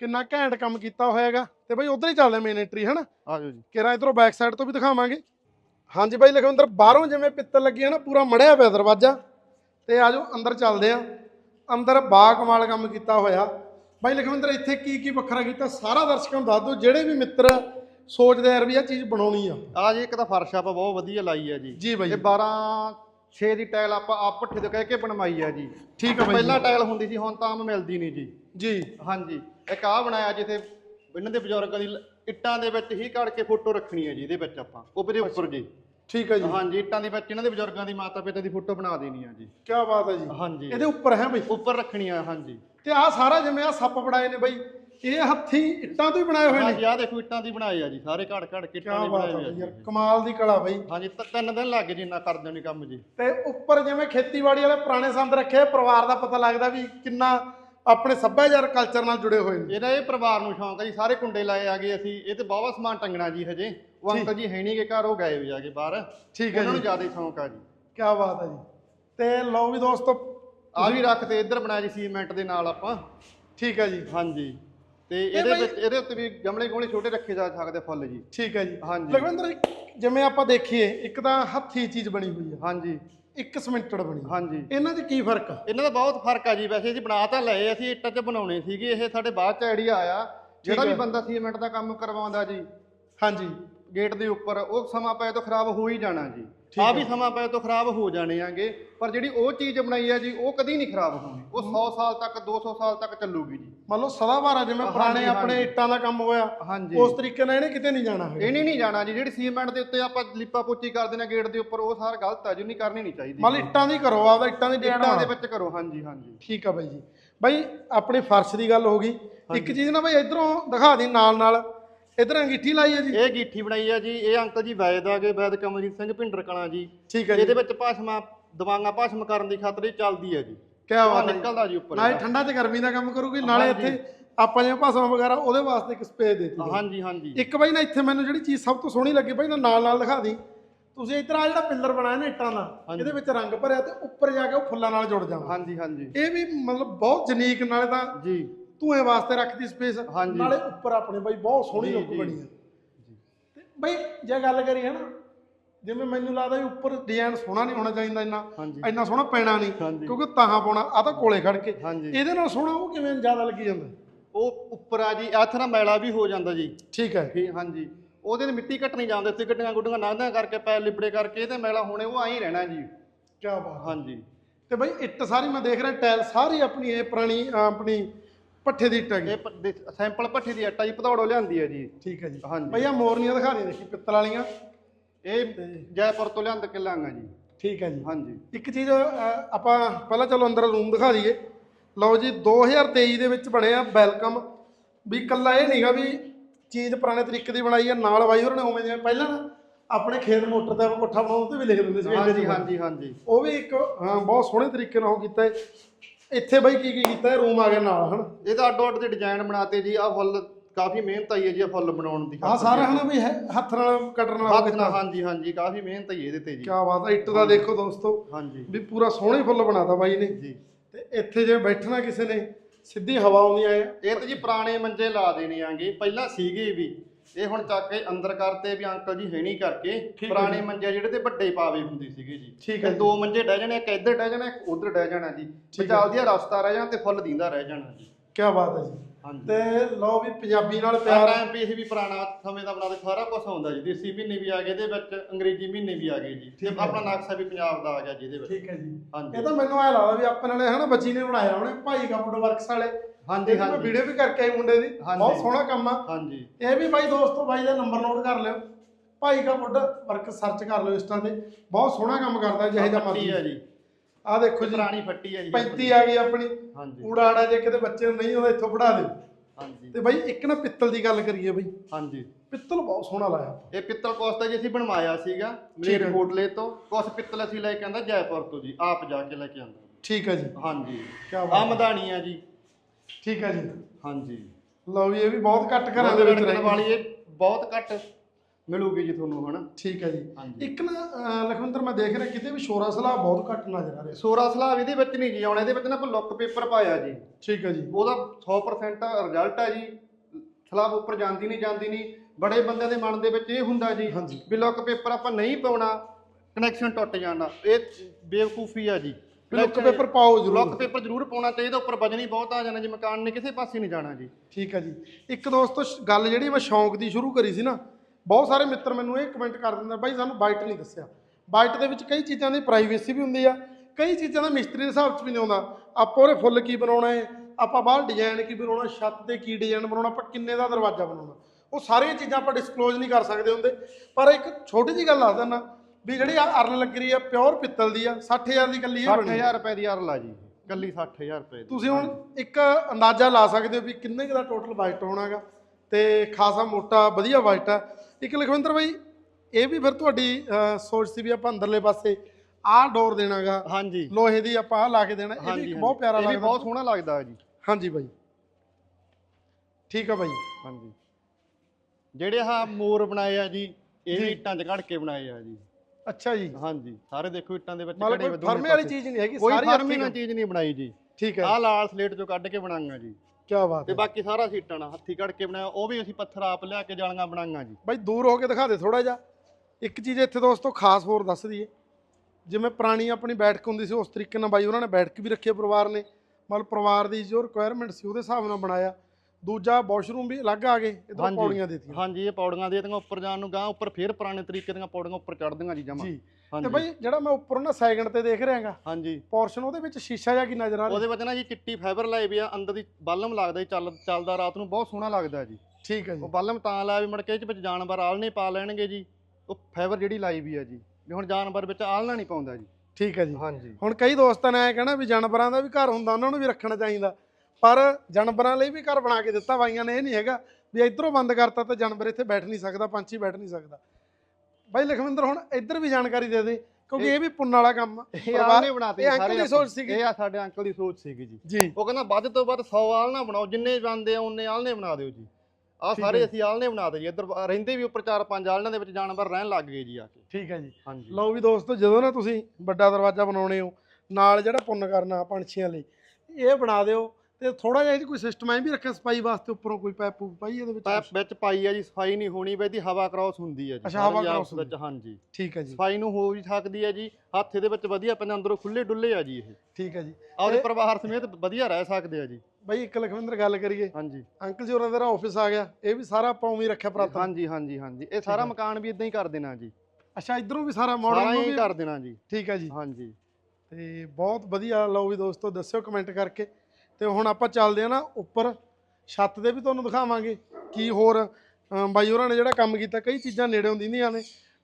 ਕਿੰਨਾ ਘੈਂਟ ਕੰਮ ਕੀਤਾ ਹੋਇਆਗਾ। ਤੇ ਬਈ ਉਧਰ ਹੀ ਚੱਲਦੇ ਮੇਨ ਐਂਟਰੀ ਹਨਾ? ਆਜੋ ਜੀ। ਕਿਰਾ ਇਧਰੋਂ ਬੈਕ ਸਾਈਡ ਤੋਂ ਵੀ ਦਿਖਾਵਾਂਗੇ। ਹਾਂਜੀ ਬਾਈ ਲਖਵਿੰਦਰ ਬਾਹਰੋਂ ਜਿਵੇਂ ਪਿੱਤਲ ਲੱਗੀ ਹੈ ਨਾ ਪੂਰਾ ਮੜਿਆ ਪਿਆ ਦਰਵਾਜ਼ਾ। ਤੇ ਆਜੋ ਅੰਦਰ ਚੱਲਦੇ ਆ ਅੰਦਰ ਬਾ ਕਮਾਲ ਕੰਮ ਕੀਤਾ ਹੋਇਆ। ਬਾਈ ਲਖਵਿੰਦਰ ਇੱਥੇ ਕੀ ਕੀ ਵੱਖਰਾ ਕੀਤਾ? ਸਾਰਾ ਦਰਸ਼ਕਾਂ ਨੂੰ ਦੱਸ ਦਿਓ ਜਿਹੜੇ ਵੀ ਮਿੱਤਰ ਸੋਚਦੇ ਆ ਵੀ ਇਹ ਚੀਜ਼ ਬਣਾਉਣੀ ਆ। ਆ ਜੀ ਇੱਕ ਤਾਂ ਫਰਸ਼ ਆਪਾਂ ਬਹੁਤ ਵਧੀਆ ਲਾਈ ਆ ਜੀ। ਜੀ ਬਾਈ। ਇਹ 12 6 ਦੀ ਟਾਇਲ ਆਪਾਂ ਆਪ ਪੱਠੇ ਤੋਂ ਕਹਿ ਕੇ ਬਣਵਾਈ ਆ ਜੀ। ਠੀਕ ਆ ਬਾਈ ਪਹਿਲਾਂ ਟਾਇਲ ਹੁੰਦੀ ਸੀ ਹੁਣ ਤਾਂ ਆਮ ਮਿਲਦੀ ਨਹੀਂ ਜੀ। ਜੀ। ਹਾਂਜੀ। ਇੱਕ ਆ ਬਣਾਇਆ ਜਿੱਥੇ ਇਹਨਾਂ ਦੇ ਬਜ਼ੁਰਗਾਂ ਦੀ ਲ- ਇੱਟਾਂ ਦੇ ਵਿੱਚ ਹੀ ਕੱਢ ਕੇ ਫੋਟੋ ਰੱਖਣੀ ਹੈ ਜੀ ਇਹਦੇ ਵਿੱਚ ਆਪਾਂ ਉਹਦੇ ਉੱਪਰ ਜੀ। ਠੀਕ ਹੈ ਜੀ। ਹਾਂਜੀ ਇੱਟਾਂ ਦੇ ਵਿੱਚ ਇਹਨਾਂ ਦੇ ਬਜ਼ੁਰਗਾਂ ਦੀ ਮਾਤਾ ਪਿਤਾ ਦੀ ਫੋਟੋ ਬਣਾ ਦੇਣੀ ਆ ਜੀ। ਕੀ ਬਾਤ ਹੈ ਜੀ। ਹਾਂਜੀ। ਇਹਦੇ ਉੱਪਰ ਹੈ ਬਈ। ਉੱਪਰ ਰੱਖਣੀ ਆ ਹਾਂਜੀ। ਤੇ ਆ ਸਾਰਾ ਜਿਵੇਂ ਆ ਸੱਪ ਬਣਾਏ ਨੇ ਬਈ ਇਹ ਹੱਥੀ ਇੱਟਾਂ ਤੋਂ ਹੀ ਬਣਾਏ ਹੋਏ ਨੇ। ਹਾਂਜੀ ਆ ਦੇਖੋ ਇੱਟਾਂ ਦੀ ਬਣਾਏ ਆ ਜੀ ਸਾਰੇ ਘੜ ਘੜ ਕੇ ਕੀ ਇੱਟਾਂ ਦੇ ਬਾਤ ਹੈ ਹੋਏ ਆ ਯਾਰ ਕਮਾਲ ਦੀ ਕਲਾ ਬਈ। ਹਾਂਜੀ ਤ- ਤਿੰਨ ਦਿਨ ਲੱਗ ਗਏ ਜੀ ਇੰਨਾ ਕਰ ਦੇਣੀ ਕੰਮ ਜੀ। ਤੇ ਉੱਪਰ ਜਿਵੇਂ ਖੇਤੀਬਾੜੀ ਵਾਲੇ ਪੁਰਾਣੇ ਸੰਦ ਰੱਖੇ ਪਰਿਵਾਰ ਦਾ ਪਤਾ ਲੱਗਦਾ ਵੀ ਕਿੰਨਾ ਆਪਣੇ ਸੱਭਿਆਚਾਰ ਕਲਚਰ ਨਾਲ ਜੁੜੇ ਹੋਏ ਨੇ। ਇਹਦਾ ਇਹ ਪਰਿਵਾਰ ਨੂੰ ਸ਼ੌਂਕ ਆ ਜੀ ਸਾਰੇ ਕੁੰਡੇ ਲਾਏ ਆਗੇ ਅਸੀਂ। ਇਹ ਤੇ ਬਾਵਾ ਸਮਾਨ ਟੰਗਣਾ ਜੀ ਹਜੇ। ਉਹ ਅੰਕਲ ਜੀ ਹੈ ਨਹੀਂਗੇ ਘਰ ਉਹ ਗਏ ਵੀ ਜਾਗੇ ਬਾਹਰ। ਠੀਕ ਹੈ ਉਹਨਾਂ ਨੂੰ ਜ਼ਿਆਦਾ ਹੀ ਸ਼ੌਂਕ ਆ ਜੀ। ਕੀ ਬਾਤ ਹੈ ਜੀ। ਤੇ ਲਓ ਵੀ ਦੋਸਤੋ ਆ ਵੀ ਰੱਖ ਤੇ ਇੱਧਰ ਬਣਾਇਆ ਜੀ ਸੀਮੈਂਟ ਦੇ ਨਾਲ ਆਪਾਂ। ਠੀਕ ਹੈ ਜੀ। ਹਾਂਜੀ। ਤੇ ਇਹਦੇ ਵਿੱਚ ਇਹਦੇ ਉੱਤੇ ਵੀ ਗਮਲੇ ਗੋਲੇ ਛੋਟੇ ਰੱਖੇ ਜਾ ਸਕਦੇ ਆ ਫੁੱਲ ਜੀ। ਠੀਕ ਹੈ ਜੀ। ਹਾਂਜੀ। ਲਖਵਿੰਦਰ ਜਿਵੇਂ ਆਪਾਂ ਦੇਖੀਏ ਇੱਕ ਤਾਂ ਹੱਥੀ ਚੀਜ਼ ਬਣੀ ਹੋਈ ਆ ਹਾਂਜੀ। ਇੱਕ ਸਮਿੰਟਡ ਬਣੀ। ਹਾਂਜੀ। ਇਹਨਾਂ 'ਚ ਕੀ ਫ਼ਰਕ ਆ? ਇਹਨਾਂ ਦਾ ਬਹੁਤ ਫ਼ਰਕ ਆ ਜੀ। ਵੈਸੇ ਜੀ ਬਣਾ ਤਾਂ ਲਏ ਅਸੀਂ ਇੱਟਾਂ 'ਚ ਬਣਾਉਣੇ ਸੀਗੇ। ਇਹ ਸਾਡੇ ਬਾਅਦ 'ਚ ਆਈਡੀਆ ਆਇਆ। ਜਿਹੜਾ ਵੀ। ਬੰਦਾ ਸੀਮੈਂਟ ਦਾ ਕੰਮ ਕਰਵਾਉਂਦਾ ਜੀ। ਹਾਂਜੀ। ਗੇਟ ਦੇ ਉੱਪਰ ਉਹ ਸਮਾਂ ਪਏ ਤੋਂ ਖਰਾਬ ਹੋ ਹੀ ਜਾਣਾ ਜੀ। ਆ ਵੀ ਸਮਾਂ ਪਏ ਤੋਂ ਖਰਾਬ ਹੋ ਜਾਣੇ ਆਂਗੇ ਪਰ ਜਿਹੜੀ ਉਹ ਚੀਜ਼ ਬਣਾਈ ਆ ਜੀ ਉਹ ਕਦੀ ਨਹੀਂ ਖਰਾਬ ਹੋਣੀ। ਉਹ 100 ਸਾਲ ਤੱਕ 200 ਸਾਲ ਤੱਕ ਚੱਲੂਗੀ ਜੀ। ਮੰਨ ਲਓ ਸਦਾਬਹਾਰ ਆ ਜਿਵੇਂ ਪੁਰਾਣੇ ਆਪਣੇ। ਇੱਟਾਂ ਦਾ ਕੰਮ ਹੋਇਆ ਉਸ ਤਰੀਕੇ ਨਾਲ ਇਹਨੇ ਕਿਤੇ ਨਹੀਂ ਜਾਣਾ ਹੈਗਾ। ਇਹਨੇ ਨਹੀਂ ਜਾਣਾ ਜੀ ਜਿਹੜੀ ਸੀਮੈਂਟ ਦੇ ਉੱਤੇ ਆਪਾਂ ਲਿਪਾ ਪੋਚੀ ਕਰਦੇ ਨੇ ਗੇਟ ਦੇ ਉੱਪਰ ਉਹ ਸਾਰਾ ਗਲਤ ਆ ਜੀ ਨਹੀਂ ਕਰਨੀ ਨਹੀਂ ਚਾਹੀਦੀ। ਮੰਨ ਲਓ ਇੱਟਾਂ ਦੀ ਕਰੋ ਆਪਦਾ ਇੱਟਾਂ ਦੀ ਇੱਟਾਂ ਦੇ ਵਿੱਚ ਕਰੋ ਹਾਂਜੀ ਹਾਂਜੀ। ਠੀਕ ਆ ਬਾਈ ਜੀ। ਬਾਈ ਆਪਣੇ ਫਰਸ਼ ਦੀ ਗੱਲ ਹੋ ਗਈ। ਇੱਕ ਚੀਜ਼ ਨਾ ਬਾਈ ਇਧਰੋਂ ਦਿਖਾ ਦੀ ਨਾਲ ਨਾਲ ਇਧਰ ਅੰਗੀਠੀ ਲਾਈ ਹੈ ਜੀ? ਇਹ ਗੀਠੀ ਬਣਾਈ ਆ ਜੀ ਇਹ ਅੰਕਲ ਜੀ ਵੈਦ ਆਗੇ ਵੈਦ ਕਮਲਜੀਤ ਸਿੰਘ ਭਿੰਡਰ ਕਲਾਂ ਜੀ। ਠੀਕ ਹੈ ਜੀ। ਇਹਦੇ ਵਿੱਚ ਭਾਸ਼ਮਾ ਦਵਾਈਆਂ ਭਾਸ਼ਮ ਕਰਨ ਦੀ ਖਾਤਰ ਇਹ ਚੱਲਦੀ ਹੈ ਜੀ। ਕੀ ਆਹ ਬਾਤ ਹੈ ਨਿਕਲਦਾ ਜੀ ਉੱਪਰ। ਨਾਲੇ ਠੰਡਾ ਤੇ ਗਰਮੀ ਦਾ ਕੰਮ ਕਰੂਗੀ ਨਾਲੇ। ਇੱਥੇ ਆਪਾਂ ਜਿਵੇਂ ਭਾਸ਼ਾ ਵਗੈਰਾ ਉਹਦੇ ਵਾਸਤੇ ਇੱਕ ਸਪੇਸ ਦੇਤੀ। ਹਾਂਜੀ ਹਾਂਜੀ। ਇੱਕ ਬਾਈ ਨਾ ਇੱਥੇ ਮੈਨੂੰ ਜਿਹੜੀ ਚੀਜ਼ ਸਭ ਤੋਂ ਸੋਹਣੀ ਲੱਗੀ ਬਾਈ ਨਾ ਨਾਲ ਨਾਲ ਦਿਖਾ ਦੀ। ਤੁਸੀਂ ਇੱਧਰ ਆ ਜਿਹੜਾ ਪਿੱਲਰ ਬਣਾਇਆ ਨਾ ਇੱਟਾਂ ਦਾ। ਇਹਦੇ ਵਿੱਚ ਰੰਗ ਭਰਿਆ ਤੇ ਉੱਪਰ ਜਾ ਕੇ ਉਹ ਫੁੱਲਾਂ ਨਾਲ ਜੁੜ ਜਾਣਾ। ਹਾਂਜੀ ਹਾਂਜੀ। ਇਹ ਵੀ ਮਤਲਬ ਬਹੁਤ ਯੂਨੀਕ ਨਾਲੇ ਤਾਂ ਜੀ। ਧੂਏ ਵਾਸਤੇ ਰੱਖਦੀ ਸਪੇਸ ਹਾਂਜੀ। ਨਾਲੇ ਉੱਪਰ ਆਪਣੇ ਬਾਈ ਬਹੁਤ ਸੋਹਣੀ ਜੀ, ਲੁੱਕ ਜੀ। ਬਣੀ ਹੈ ਤੇ ਬਾਈ ਜੇ ਗੱਲ ਕਰੀਏ ਨਾ ਜਿਵੇਂ ਮੈਨੂੰ ਲੱਗਦਾ ਵੀ ਉੱਪਰ ਡਿਜ਼ਾਈਨ ਸੋਹਣਾ ਨਹੀਂ ਹੋਣਾ ਚਾਹੀਦਾ ਇੰਨਾ ਹਾਂਜੀ। ਇੰਨਾ ਸੋਹਣਾ ਪੈਣਾ ਨਹੀਂ ਹਾਂਜੀ। ਕਿਉਂਕਿ ਤਾਹਾਂ ਪਾਉਣਾ ਆ ਤਾਂ ਕੋਲੇ ਖੜ ਕੇ। ਹਾਂਜੀ। ਇਹਦੇ ਨਾਲ ਸੋਹਣਾ ਉਹ ਕਿਵੇਂ ਜ਼ਿਆਦਾ ਲੱਗੀ ਜਾਂਦਾ? ਉਹ ਉੱਪਰ ਆ ਜੀ ਇੱਥੇ ਨਾ ਮੈਲਾ ਵੀ ਹੋ ਜਾਂਦਾ ਜੀ। ਠੀਕ ਹੈ। ਠੀਕ ਹਾਂਜੀ ਉਹਦੇ ਨਾਲ ਮਿੱਟੀ ਕੱਟਣੀ ਜਾਂਦੇ ਉੱਤੇ ਗੱਡੀਆਂ ਗੁੱਡੀਆਂ ਨਾਂਦਾਂ ਕਰਕੇ ਪੈਰ ਲਿਬੜੇ ਕਰਕੇ ਤੇ ਮੈਲਾ ਹੋਣੇ ਉਹ ਆਈ ਰਹਿਣਾ ਜੀ। ਕੀ ਬਾਤ। ਹਾਂਜੀ। ਤੇ ਬਾਈ ਇੱਟ ਸਾਰੀ ਮੈਂ ਦੇਖ ਰਿਹਾ ਟਾਇਲ ਸਾਰੀ ਆਪਣੀ ਇਹ ਪੁਰਾਣੀ ਅਹ ਆਪਣੀ ਪੱਠੇ ਦੀ ਇੱਟ ਹੈਗੀ। ਇਹ ਸੈਂਪਲ ਭੱਠੀ ਦੀ ਆਟਾ ਜੀ ਭਦੌੜੋਂ ਲਿਆਂਦੀ ਹੈ ਜੀ। ਠੀਕ ਹੈ ਜੀ। ਹਾਂਜੀ। ਬਈ ਆ ਮੋਰਨੀਆਂ ਦਿਖਾ ਦੇ ਦੇਖੀ ਪਿੱਤਲ ਵਾਲੀਆਂ। ਇਹ ਜੈਪੁਰ ਤੋਂ ਲਿਆਂਦ ਕੇ ਲਾਂਗਾ ਜੀ। ਠੀਕ ਹੈ ਜੀ। ਹਾਂਜੀ। ਇੱਕ ਚੀਜ਼ ਆਪਾਂ ਪਹਿਲਾਂ ਚਲੋ ਅੰਦਰ ਰੂਮ ਦਿਖਾ ਦਈਏ। ਲਓ ਜੀ 2023 ਦੇ ਵਿੱਚ ਬਣਿਆ ਵੈਲਕਮ। ਵੀ ਕੱਲਾ ਇਹ ਨਹੀਂਗਾ ਵੀ ਚੀਜ਼ ਪੁਰਾਣੇ ਤਰੀਕੇ ਦੀ ਬਣਾਈ ਹੈ ਨਾਲ ਬਾਈ ਹੋਰਾਂ ਨੇ ਉਵੇਂ ਜਿਵੇਂ ਪਹਿਲਾਂ ਨਾ ਆਪਣੇ ਖੇਤ ਮੋਟਰ ਦਾ ਕੋਠਾ ਬਣਾਉਣ ਤੇ ਵੀ ਲਿਖ ਦਿੰਦੇ ਸੀ ਵੀ ਇੰਨੇ ਹਾਂਜੀ ਦੀ ਬਣੀ। ਹਾਂਜੀ ਹਾਂਜੀ। ਉਹ ਵੀ ਇੱਕ ਹਾਂ, ਬਹੁਤ ਸੋਹਣੇ ਤਰੀਕੇ ਨਾਲ ਉਹ ਕੀਤਾ ਹੈ ਇੱਥੇ ਬਾਈ ਕੀ ਕੀ ਕੀਤਾ? ਹੈ ਰੂਮ ਆ ਗਿਆ ਨਾਲ ਹਨ? ਇਹਦਾ ਅੱਡੋ ਅੱਡ ਦੇ ਡਿਜ਼ਾਈਨ ਬਣਾਤੇ ਜੀ ਆ ਫੁੱਲ ਕਾਫੀ ਮਿਹਨਤ ਆਈ ਹੈ ਜੀ ਇਹ ਫੁੱਲ ਬਣਾਉਣ ਦੀ ਆ ਸਾਰਾ ਹਨਾ ਵੀ ਹੈ- ਹੱਥ ਨਾਲ ਕੱਟਣ ਵਾਲਾ ਹੱਥ ਨਾਲ ਹਾਂਜੀ ਹਾਂਜੀ ਕਾਫੀ ਮਿਹਨਤ ਆਈ ਇਹਦੇ ਤੇ ਜੀ। ਕੀ ਬਾਤ ਹੈ ਇੱਟ ਦਾ ਦੇਖੋ ਦੋਸਤੋ ਹਾਂਜੀ। ਵੀ ਪੂਰਾ ਸੋਹਣੇ ਫੁੱਲ ਬਣਾਤਾ ਬਾਈ ਨੇ। ਜੀ। ਤੇ ਇੱਥੇ ਜੇ ਬੈਠਣਾ ਕਿਸੇ ਨੇ ਸਿੱਧੀ ਹਵਾ ਆਉਂਦੀ ਆ ਇਹ ਤਾਂ ਜੀ ਪੁਰਾਣੇ ਮੰਜੇ ਲਾ ਦੇਣੇ ਆਂਗੇ ਪਹਿਲਾਂ ਸੀਗੇ ਵੀ। ਇਹ ਹੁਣ ਚੱਕ ਕੇ ਅੰਦਰ ਕਰਤੇ ਵੀ ਅੰਕਲ ਜੀ ਹੈ ਨਹੀਂ ਕਰਕੇ ਪੁਰਾਣੇ। ਮੰਜੇ ਜਿਹੜੇ ਤੇ ਵੱਡੇ ਪਾਵੇ ਹੁੰਦੇ ਸੀਗੇ ਜੀ ਠੀਕ ਹੈ। ਦੋ ਮੰਜੇ ਡਹਿ ਜਾਣੇ ਇੱਕ ਇੱਧਰ ਡਹਿ ਜਾਣਾ ਇੱਕ ਉੱਧਰ ਡਹਿ ਜਾਣਾ ਜੀ ਠੀਕ ਹੈ। ਵਿਚਾਲਦੀ ਆ ਰਸਤਾ ਰਹਿ ਜਾਣਾ ਤੇ ਫੁੱਲ ਦੀਂਦਾ ਰਹਿ ਜਾਣਾ ਜੀ ਕੀ ਬਾਤ ਹੈ ਜੀ ਤੇ ਲਓ ਵੀ ਪੰਜਾਬੀ ਨਾਲ ਪਿਆਰ ਪਿਆਰ ਟਾਈਮ ਪੀਸ ਵੀ ਪੁਰਾਣਾ ਸਮੇਂ ਦਾ ਬਣਾਦੇ ਸਾਰਾ ਕੁਝ ਆਉਂਦਾ ਜੀ। ਦੇਸੀ ਮਹੀਨੇ ਵੀ ਆ ਗਏ ਇਹਦੇ ਵਿੱਚ ਅੰਗਰੇਜ਼ੀ ਮਹੀਨੇ ਵੀ ਆ ਗਏ ਜੀ। ਤੇ। ਆਪਣਾ ਨਕਸ਼ਾ ਵੀ ਪੰਜਾਬ ਦਾ ਆ ਗਿਆ ਜਿਹਦੇ ਵਿੱਚ। ਠੀਕ ਹੈ ਜੀ। ਹਾਂਜੀ। ਇਹ ਤਾਂ ਮੈਨੂੰ ਐ ਲੱਗਦਾ ਵੀ ਆਪਣੇ ਨਾਲੇ ਹਨਾ ਬੱਚੀ ਨੇ ਬਣਾਇਆ ਉਹਨੇ ਭਾਈ ਕਪੂਰ ਵਰਕਸ ਵਾਲੇ। ਹਾਂਜੀ ਮੈਂ ਹਾਂਜੀ। ਵੀਡੀਓ ਵੀ ਕਰਕੇ ਆਈ ਮੁੰਡੇ ਦੀ। ਬਹੁਤ ਸੋਹਣਾ ਕੰਮ ਆ। ਹਾਂਜੀ। ਇਹ ਵੀ ਬਾਈ ਦੋਸਤੋ ਬਾਈ ਦਾ ਨੰਬਰ ਨੋਟ ਕਰ ਲਿਓ। ਭਾਈ ਕਪੂਰ ਵਰਕ ਸਰਚ ਕਰ ਲਿਓ ਇੰਸਟਾ ਤੇ। ਬਹੁਤ ਸੋਹਣਾ ਕੰਮ ਕਰਦਾ ਜਿਹੇ ਫੱਟੀ ਮਰਜ਼ੀ। ਹੈ ਜੀ। ਆ ਦੇਖੋ ਜੀ ਪੁਰਾਣੀ ਫੱਟੀ ਹੈ ਜੀ 35 ਆ ਗਈ ਆਪਣੀ। ਹਾਂਜੀ। ਊੜਾ ਆੜਾ ਜੇ ਕਿਤੇ ਬੱਚੇ ਨੂੰ ਨਹੀਂ ਆਉਂਦਾ ਇੱਥੋਂ ਪੜਾ ਦਿਓ। ਹਾਂਜੀ। ਤੇ ਬਾਈ ਇੱਕ ਨਾ ਪਿੱਤਲ ਦੀ ਗੱਲ ਕਰੀਏ ਬਾਈ। ਹਾਂਜੀ। ਪਿੱਤਲ ਬਹੁਤ ਸੋਹਣਾ ਲਾਇਆ ਇਹ ਪਿੱਤਲ ਕੋਸਤਾ ਜੀ ਅਸੀਂ ਬਣਵਾਇਆ ਸੀਗਾ ਮਲੇਰ ਕੋਟਲੇ ਤੋਂ। ਕੁਛ ਪਿੱਤਲ ਅਸੀਂ ਲੈ ਕੇ ਆਂਦਾ ਜੈਪੁਰ ਤੋਂ ਜੀ ਆਪ ਜਾ ਕੇ ਲੈ ਕੇ ਆਂਦਾ। ਠੀਕ ਹੈ ਜੀ। ਹਾਂਜੀ। ਕੀ ਆ ਬਾਤ ਮਧਾਣੀ ਆ ਜੀ। ਠੀਕ ਹੈ ਜੀ। ਹਾਂਜੀ। ਲਓ ਵੀ ਇਹ ਵੀ ਬਹੁਤ ਘੱਟ ਘਰਾਂ ਦੇ ਵਿੱਚ ਰੜਕਣ ਰਹਿ ਵਾਲੀ ਇਹ ਬਹੁਤ ਘੱਟ ਮਿਲੂਗੀ ਜੀ ਤੁਹਾਨੂੰ ਹਨਾ? ਠੀਕ ਹੈ ਜੀ। ਇੱਕ ਨਾ ਅਹ, ਲਖਵਿੰਦਰ ਮੈਂ ਦੇਖ ਰਿਹਾ ਕਿਤੇ ਵੀ ਸ਼ੋਰਾ ਸਲਾਹ ਬਹੁਤ ਘੱਟ ਨਜ਼ਰ ਆ ਰਿਹਾ ਸੋਰਾ ਸਲਾਬ ਇਹਦੇ ਵਿੱਚ ਨਹੀਂ ਜੀ ਆਉਣਾ ਇਹਦੇ ਵਿੱਚ ਨਾ ਆਪਾਂ ਲੁੱਕ ਪੇਪਰ ਪਾਇਆ ਜੀ। ਠੀਕ ਹੈ ਜੀ। ਉਹਦਾ 100% ਰਿਜ਼ਲਟ ਹੈ ਜੀ। ਸਲਾਬ ਉੱਪਰ ਜਾਂਦੀ ਨਹੀਂ ਜਾਂਦੀ ਨਹੀਂ। ਬੜੇ ਬੰਦਿਆਂ ਦੇ ਮਨ ਦੇ ਵਿੱਚ ਇਹ ਹੁੰਦਾ ਜੀ ਹਾਂਜੀ। ਵੀ ਲੁੱਕ ਪੇਪਰ ਆਪਾਂ ਨਹੀਂ ਪਾਉਣਾ ਕਨੈਕਸ਼ਨ ਟੁੱਟ ਜਾਣਾ ਇਹ ਬੇਵਕੂਫੀ ਆ ਜੀ। ਲੁੱਕ ਪੇਪਰ ਪਾਓ ਲੁੱਕ ਜ਼ਰੂਰ ਪੇਪਰ ਜ਼ਰੂਰ ਪਾਉਣਾ ਚਾਹੀਦਾ ਉੱਪਰ ਵਜਨ ਹੀ ਬਹੁਤ ਆ ਜਾਣਾ ਜੀ। ਮਕਾਨ ਨੇ ਕਿਸੇ ਪਾਸੇ ਨਹੀਂ ਜਾਣਾ ਜੀ। ਠੀਕ ਹੈ ਜੀ। ਇੱਕ ਦੋਸਤੋ ਸ਼- ਗੱਲ ਜਿਹੜੀ ਮੈਂ ਸ਼ੌਂਕ ਦੀ ਸ਼ੁਰੂ ਕਰੀ ਸੀ ਨਾ ਬਹੁਤ ਸਾਰੇ ਮਿੱਤਰ ਮੈਨੂੰ ਇਹ ਕਮੈਂਟ ਕਰ ਦਿੰਦੇ ਬਾਈ ਸਾਨੂੰ ਬਾਈਟ ਨਹੀਂ ਦੱਸਿਆ। ਬਾਈਟ ਦੇ ਵਿੱਚ ਕਈ ਚੀਜ਼ਾਂ ਦੀ ਪ੍ਰਾਈਵੇਸੀ ਵੀ ਹੁੰਦੀ ਆ ਕਈ ਚੀਜ਼ਾਂ ਦਾ ਮਿਸਤਰੀ ਦੇ ਹਿਸਾਬ 'ਚ ਵੀ ਨਹੀਂ ਆਉਂਦਾ। ਆਪਾਂ ਉਹਦੇ ਫੁੱਲ ਕੀ ਬਣਾਉਣਾ ਹੈ ਆਪਾਂ ਬਾਹਰ ਡਿਜ਼ਾਈਨ ਕੀ ਬਣਾਉਣਾ ਛੱਤ ਤੇ ਕੀ ਡਿਜ਼ਾਈਨ ਬਣਾਉਣਾ ਆਪਾਂ ਕਿੰਨੇ ਦਾ ਦਰਵਾਜ਼ਾ ਬਣਾਉਣਾ? ਉਹ ਸਾਰੀਆਂ ਚੀਜ਼ਾਂ ਆਪਾਂ ਡਿਸਕਲੋਜ਼ ਨਹੀਂ ਕਰ ਸਕਦੇ ਹੁੰਦੇ। ਪਰ ਇੱਕ ਛੋਟੀ ਜਿਹੀ ਗੱਲ ਦੱਸ ਦਿੰਦਾ ਵੀ ਜਿਹੜੀ ਆ ਅਰਨ ਲੱਗ ਰਹੀ ਆ ਪਿਓਰ ਪਿੱਤਲ ਦੀ ਆ 60000 ਦੀ ਕੱਲੀ ਇਹ ਬਣੀ। ਆ। 60000 ਰੁਪਏ ਦੀ ਅਰਲ ਆ ਜੀ ਕੱਲੀ 60000 ਰੁਪਏ ਦੀ। ਤੁਸੀਂ ਹੁਣ ਇੱਕ ਅੰਦਾਜ਼ਾ ਲਾ ਸਕਦੇ ਹੋ ਵੀ ਕਿੰਨੇ ਦਾ ਟੋਟਲ ਬਜਟ ਹੋਣਾਗਾ? ਤੇ ਖਾਸਾ ਮੋਟਾ ਵਧੀਆ ਬਜਟ ਆ। ਇੱਕ ਲਖਵਿੰਦਰ ਬਾਈ ਇਹ ਵੀ ਫਿਰ ਤੁਹਾਡੀ ਸੋਚ ਸੀ ਵੀ ਆਪਾਂ ਅੰਦਰਲੇ ਪਾਸੇ ਆਹ ਡੋਰ ਦੇਣਾਗਾ। ਹਾਂਜੀ। ਲੋਹੇ ਦੀ ਆਪਾਂ ਆਹ ਲਾ ਕੇ ਦੇਣਾ ਇਹ ਵੀ ਬਹੁਤ ਪਿਆਰਾ ਇਹ ਵੀ ਲੱਗਦਾ। ਬਹੁਤ ਸੋਹਣਾ ਲੱਗਦਾ ਜੀ। ਹਾਂਜੀ ਬਾਈ। ਠੀਕ ਆ ਬਾਈ। ਹਾਂਜੀ। ਜਿਹੜੇ ਆਹ ਮੋਰ ਬਣਾਏ ਆ ਜੀ ਇਹ ਵੀ। ਇੱਟਾਂ 'ਚ ਘੜ ਕੇ ਬਣਾਏ ਆ ਜੀ। ਅੱਛਾ ਜੀ। ਹਾਂਜੀ ਸਾਰੇ ਦੇਖੋ ਇੱਟਾਂ ਦੇ ਵਿੱਚ ਘੜੇ ਦੋਨੇ ਫਰਮੇ ਵਾਲੀ। ਚੀਜ਼ ਨਹੀਂ ਹੈਗੀ ਸਾਰੀ ਫਰਮੀ ਨਾਲ ਚੀਜ਼ ਨਹੀਂ ਬਣਾਈ ਜੀ। ਠੀਕ ਹੈ ਆਹ ਲਾਲ ਸਲੇਟ 'ਚੋਂ ਕੱਢ ਕੇ ਬਣਾਈਆਂ ਜੀ। ਕੀ ਬਾਤ ਤੇ ਹੈ। ਬਾਕੀ ਸਾਰਾ ਸੀਟਾਂ ਨਾਲ ਹੱਥੀ ਕੱਢ ਕੇ ਬਣਾਇਆ ਉਹ ਵੀ ਅਸੀਂ ਪੱਥਰ ਆਪ ਲਿਆ ਕੇ ਜਾਲੀਆਂ ਬਣਾਈਆਂ ਜੀ। ਬਾਈ ਦੂਰ ਹੋ ਕੇ ਦਿਖਾ ਦੇ ਥੋੜਾ ਜਿਹਾ। ਇੱਕ ਚੀਜ਼ ਇੱਥੇ ਦੋਸਤੋ ਖਾਸ ਹੋਰ ਦੱਸ ਦਈਏ। ਜਿਵੇਂ ਪੁਰਾਣੀ ਆਪਣੀ ਬੈਠਕ ਹੁੰਦੀ ਸੀ ਉਸ ਤਰੀਕੇ ਨਾਲ ਬਾਈ ਉਹਨਾਂ ਨੇ ਬੈਠਕ ਵੀ ਰੱਖੀ ਹੈ ਪਰਿਵਾਰ ਨੇ। ਮਤਲਬ ਪਰਿਵਾਰ ਦੀ ਜੋ ਰਿਕੁਆਇਰਮੈਂਟ ਸੀ ਉਹਦੇ ਹਿਸਾਬ ਨਾਲ ਬਣਾਇਆ। ਦੂਜਾ ਵਾਸ਼ਰੂਮ ਵੀ ਅਲੱਗ ਆ ਗਏ ਇਧਰ ਹਾਂਜੀ। ਪੌੜੀਆਂ ਦਿੱਤੀਆਂ। ਹਾਂਜੀ ਇਹ ਪੌੜੀਆਂ ਦੇ ਤੀਆਂ ਉੱਪਰ ਜਾਣ ਨੂੰ ਗਾਂ ਉੱਪਰ ਫੇਰ ਪੁਰਾਣੇ ਤਰੀਕੇ ਦੀਆਂ ਪੌੜੀਆਂ ਉੱਪਰ ਚੜ੍ਹਦੀਆਂ ਜੀ ਜਮਾ ਜੀ। ਤੇ ਬਾਈ ਜਿਹੜਾ ਮੈਂ ਉੱਪਰੋਂ ਨਾ ਸੈਕਿੰਡ ਤੇ ਦੇਖ ਰਿਹਾਗਾ ਹਾਂਜੀ। ਪੋਰਸ਼ਨ ਉਹਦੇ ਵਿੱਚ ਸ਼ੀਸ਼ਾ ਜਾਂ ਕੀ ਨਜ਼ਰ ਆ ਰਿਹਾ। ਉਹਦੇ ਵਿੱਚ ਨਾ ਜੀ ਚਿੱਟੀ ਫਾਈਬਰ ਲਾਈ ਵੀ ਆ ਅੰਦਰ ਦੀ ਬਾਲਮ ਲੱਗਦਾ ਜੀ ਚੱਲ ਚੱਲਦਾ ਰਾਤ ਨੂੰ ਬਹੁਤ ਸੋਹਣਾ ਲੱਗਦਾ ਜੀ। ਠੀਕ ਹੈ ਜੀ। ਉਹ ਬਾਲਮ ਤਾਂ ਲਾਇਆ ਵੀ ਮੁੜ ਕੇ ਇਹ 'ਚ ਵਿੱਚ ਜਾਨਵਰ ਆਲਣੇ ਪਾ ਲੈਣਗੇ ਜੀ। ਉਹ ਫਾਈਬਰ ਜਿਹੜੀ ਲਾਈ ਵੀ ਆ ਜੀ ਵੀ ਹੁਣ ਜਾਨਵਰ ਵਿੱਚ ਆਲਣਾ ਨਹੀਂ ਪਾਉਂਦਾ ਜੀ। ਠੀਕ ਹੈ ਜੀ। ਹਾਂਜੀ। ਹੁਣ ਕਈ ਦੋਸਤਾਂ ਨੇ ਐ ਕਹਿਣਾ ਵੀ ਜਾਨਵਰਾਂ ਦਾ ਵੀ ਘਰ ਹੁੰਦਾ ਉਹਨਾਂ ਨੂੰ ਵੀ ਰੱਖਣਾ ਚਾਹੀਦਾ। ਪਰ ਜਾਨਵਰਾਂ ਲਈ ਵੀ ਘਰ ਬਣਾ ਕੇ ਦਿੱਤਾ ਬਾਈਆਂ ਨੇ ਇਹ ਨਹੀਂ ਹੈਗਾ ਵੀ ਇਧਰੋਂ ਬੰਦ ਕਰਤਾ ਤਾਂ ਜਾਨਵਰ ਇੱਥੇ ਬੈਠ ਨਹੀਂ ਸਕਦਾ ਪੰਛੀ ਬੈਠ ਨਹੀਂ ਸਕਦਾ। ਬਾਈ ਲਖਵਿੰਦਰ ਹੁਣ ਇੱਧਰ ਵੀ ਜਾਣਕਾਰੀ ਦੇ ਦੇ ਕਿਉਂਕਿ ਇਹ ਵੀ ਪੁੰਨ ਵਾਲਾ ਕੰਮ ਆ। ਇਹ ਪਰਿਵਾਰ- ਆਲਣੇ ਬਣਾਤੇ ਇਹ ਅੰਕਲ ਦੀ ਸੋਚ ਸੀਗੀ। ਇਹ ਆ ਸਾਡੇ ਅੰਕਲ ਦੀ ਸੋਚ ਸੀਗੀ ਜੀ। ਜੀ। ਉਹ ਕਹਿੰਦਾ ਵੱਧ ਤੋਂ ਵੱਧ 100 ਆਲਣਾ ਬਣਾਓ ਜਿੰਨੇ ਜਾਂਦੇ ਆ ਉਹਨੇ ਆਲਣੇ ਬਣਾ ਦਿਓ ਜੀ। ਆ ਠੀਕ ਸਾਰੇ ਹੈ। ਅਸੀਂ ਆਲਣੇ ਬਣਾ ਦੇ ਜੀ। ਇੱਧਰ ਰਹਿੰਦੇ ਵੀ ਉੱਪਰ ਚਾਰ ਪੰਜ ਆਲਣਿਆਂ ਦੇ ਵਿੱਚ ਜਾਨਵਰ ਰਹਿਣ ਲੱਗ ਗਏ ਜੀ ਆ ਕੇ। ਠੀਕ ਹੈ ਜੀ। ਹਾਂਜੀ। ਲਓ ਵੀ ਦੋਸਤੋ ਜਦੋਂ ਨਾ ਤੁਸੀਂ ਵੱਡਾ ਦਰਵਾਜ਼ਾ ਬਣਾਉਣੇ ਹੋ ਨਾਲ ਜਿਹੜਾ ਪੁੰਨ ਕਰਨਾ ਪੰਛੀਆਂ ਲਈ ਇਹ ਬਣਾ ਦਿਓ। ਤੇ ਥੋੜਾ ਜਿਹਾ ਇਹਦੀ ਕੋਈ ਸਿਸਟਮ ਐ ਵੀ ਰੱਖਿਆ ਸਫ਼ਾਈ ਵਾਸਤੇ ਉੱਪਰੋਂ ਕੋਈ ਪੈਪ ਪੂਪ ਪਾਈ ਇਹਦੇ ਵਿੱਚ ਪੈਪ ਵਿੱਚ ਪਾਈ ਆ ਜੀ ਸਫ਼ਾਈ ਨਹੀਂ ਹੋਣੀ ਬਈ ਦੀ ਹਵਾ ਕ੍ਰਾਸ ਹੁੰਦੀ ਹੈ ਜੀ। ਅੱਛਾ, ਹਵਾ ਸਾਰੀ cross ਆਪਸ ਵਿੱਚ ਹੁੰਦੀ। ਹਾਂਜੀ। ਠੀਕ ਹੈ ਜੀ। ਸਫ਼ਾਈ ਨੂੰ ਹੋ ਵੀ ਸਕਦੀ ਹੈ ਜੀ ਹੱਥ ਇਹਦੇ ਵਿੱਚ ਵਧੀਆ ਪੈਂਦਾ ਅੰਦਰੋਂ ਖੁੱਲੇ ਡੁੱਲੇ ਆ ਜੀ ਇਹ। ਠੀਕ ਹੈ ਜੀ। ਆਪਦੇ ਇਹ- ਪਰਿਵਾਰ ਸਮੇਤ ਵਧੀਆ ਰਹਿ ਸਕਦੇ ਆ ਜੀ। ਬਾਈ ਇੱਕ ਲਖਵਿੰਦਰ ਗੱਲ ਕਰੀਏ। ਹਾਂਜੀ। ਅੰਕਲ ਜੀ ਉਹਨਾਂ ਦਾ ਆਫਿਸ ਆ ਗਿਆ ਇਹ ਵੀ ਸਾਰਾ ਆਪਾਂ ਉਵੇਂ ਹੀ ਰੱਖਿਆ ਪ੍ਰਾਤਨ। ਹਾਂਜੀ ਹਾਂਜੀ ਹਾਂਜੀ। ਇਹ ਸਾਰਾ। ਮਕਾਨ ਵੀ ਇਦਾਂ ਹੀ ਕਰ ਦੇਣਾ ਜੀ। ਅੱਛਾ ਇਧਰੋਂ ਵੀ ਸਾਰਾ ਸਾਰਾ ਮਾਡਲ ਹੀ ਵੀ ਕਰ ਦੇਣਾ ਜੀ। ਠੀਕ ਹੈ ਜੀ। ਹਾਂਜੀ। ਤੇ ਬਹੁਤ ਵਧੀਆ ਲਓ ਵੀ ਦੋਸਤੋ ਦੱਸਿਓ ਕਮੈਂਟ ਕਰਕੇ। ਤੇ ਹੁਣ ਆਪਾਂ ਚੱਲਦੇ ਆ ਨਾ ਉੱਪਰ। ਛੱਤ ਦੇ ਵੀ ਤੁਹਾਨੂੰ ਦਿਖਾਵਾਂਗੇ ਕੀ ਹੋਰ ਬਾਈ ਹੋਰਾਂ ਨੇ ਜਿਹੜਾ ਕੰਮ ਕੀਤਾ ਕਈ ਚੀਜ਼ਾਂ ਨੇੜੇ ਹੁੰਦੀਆਂ ਨੇ।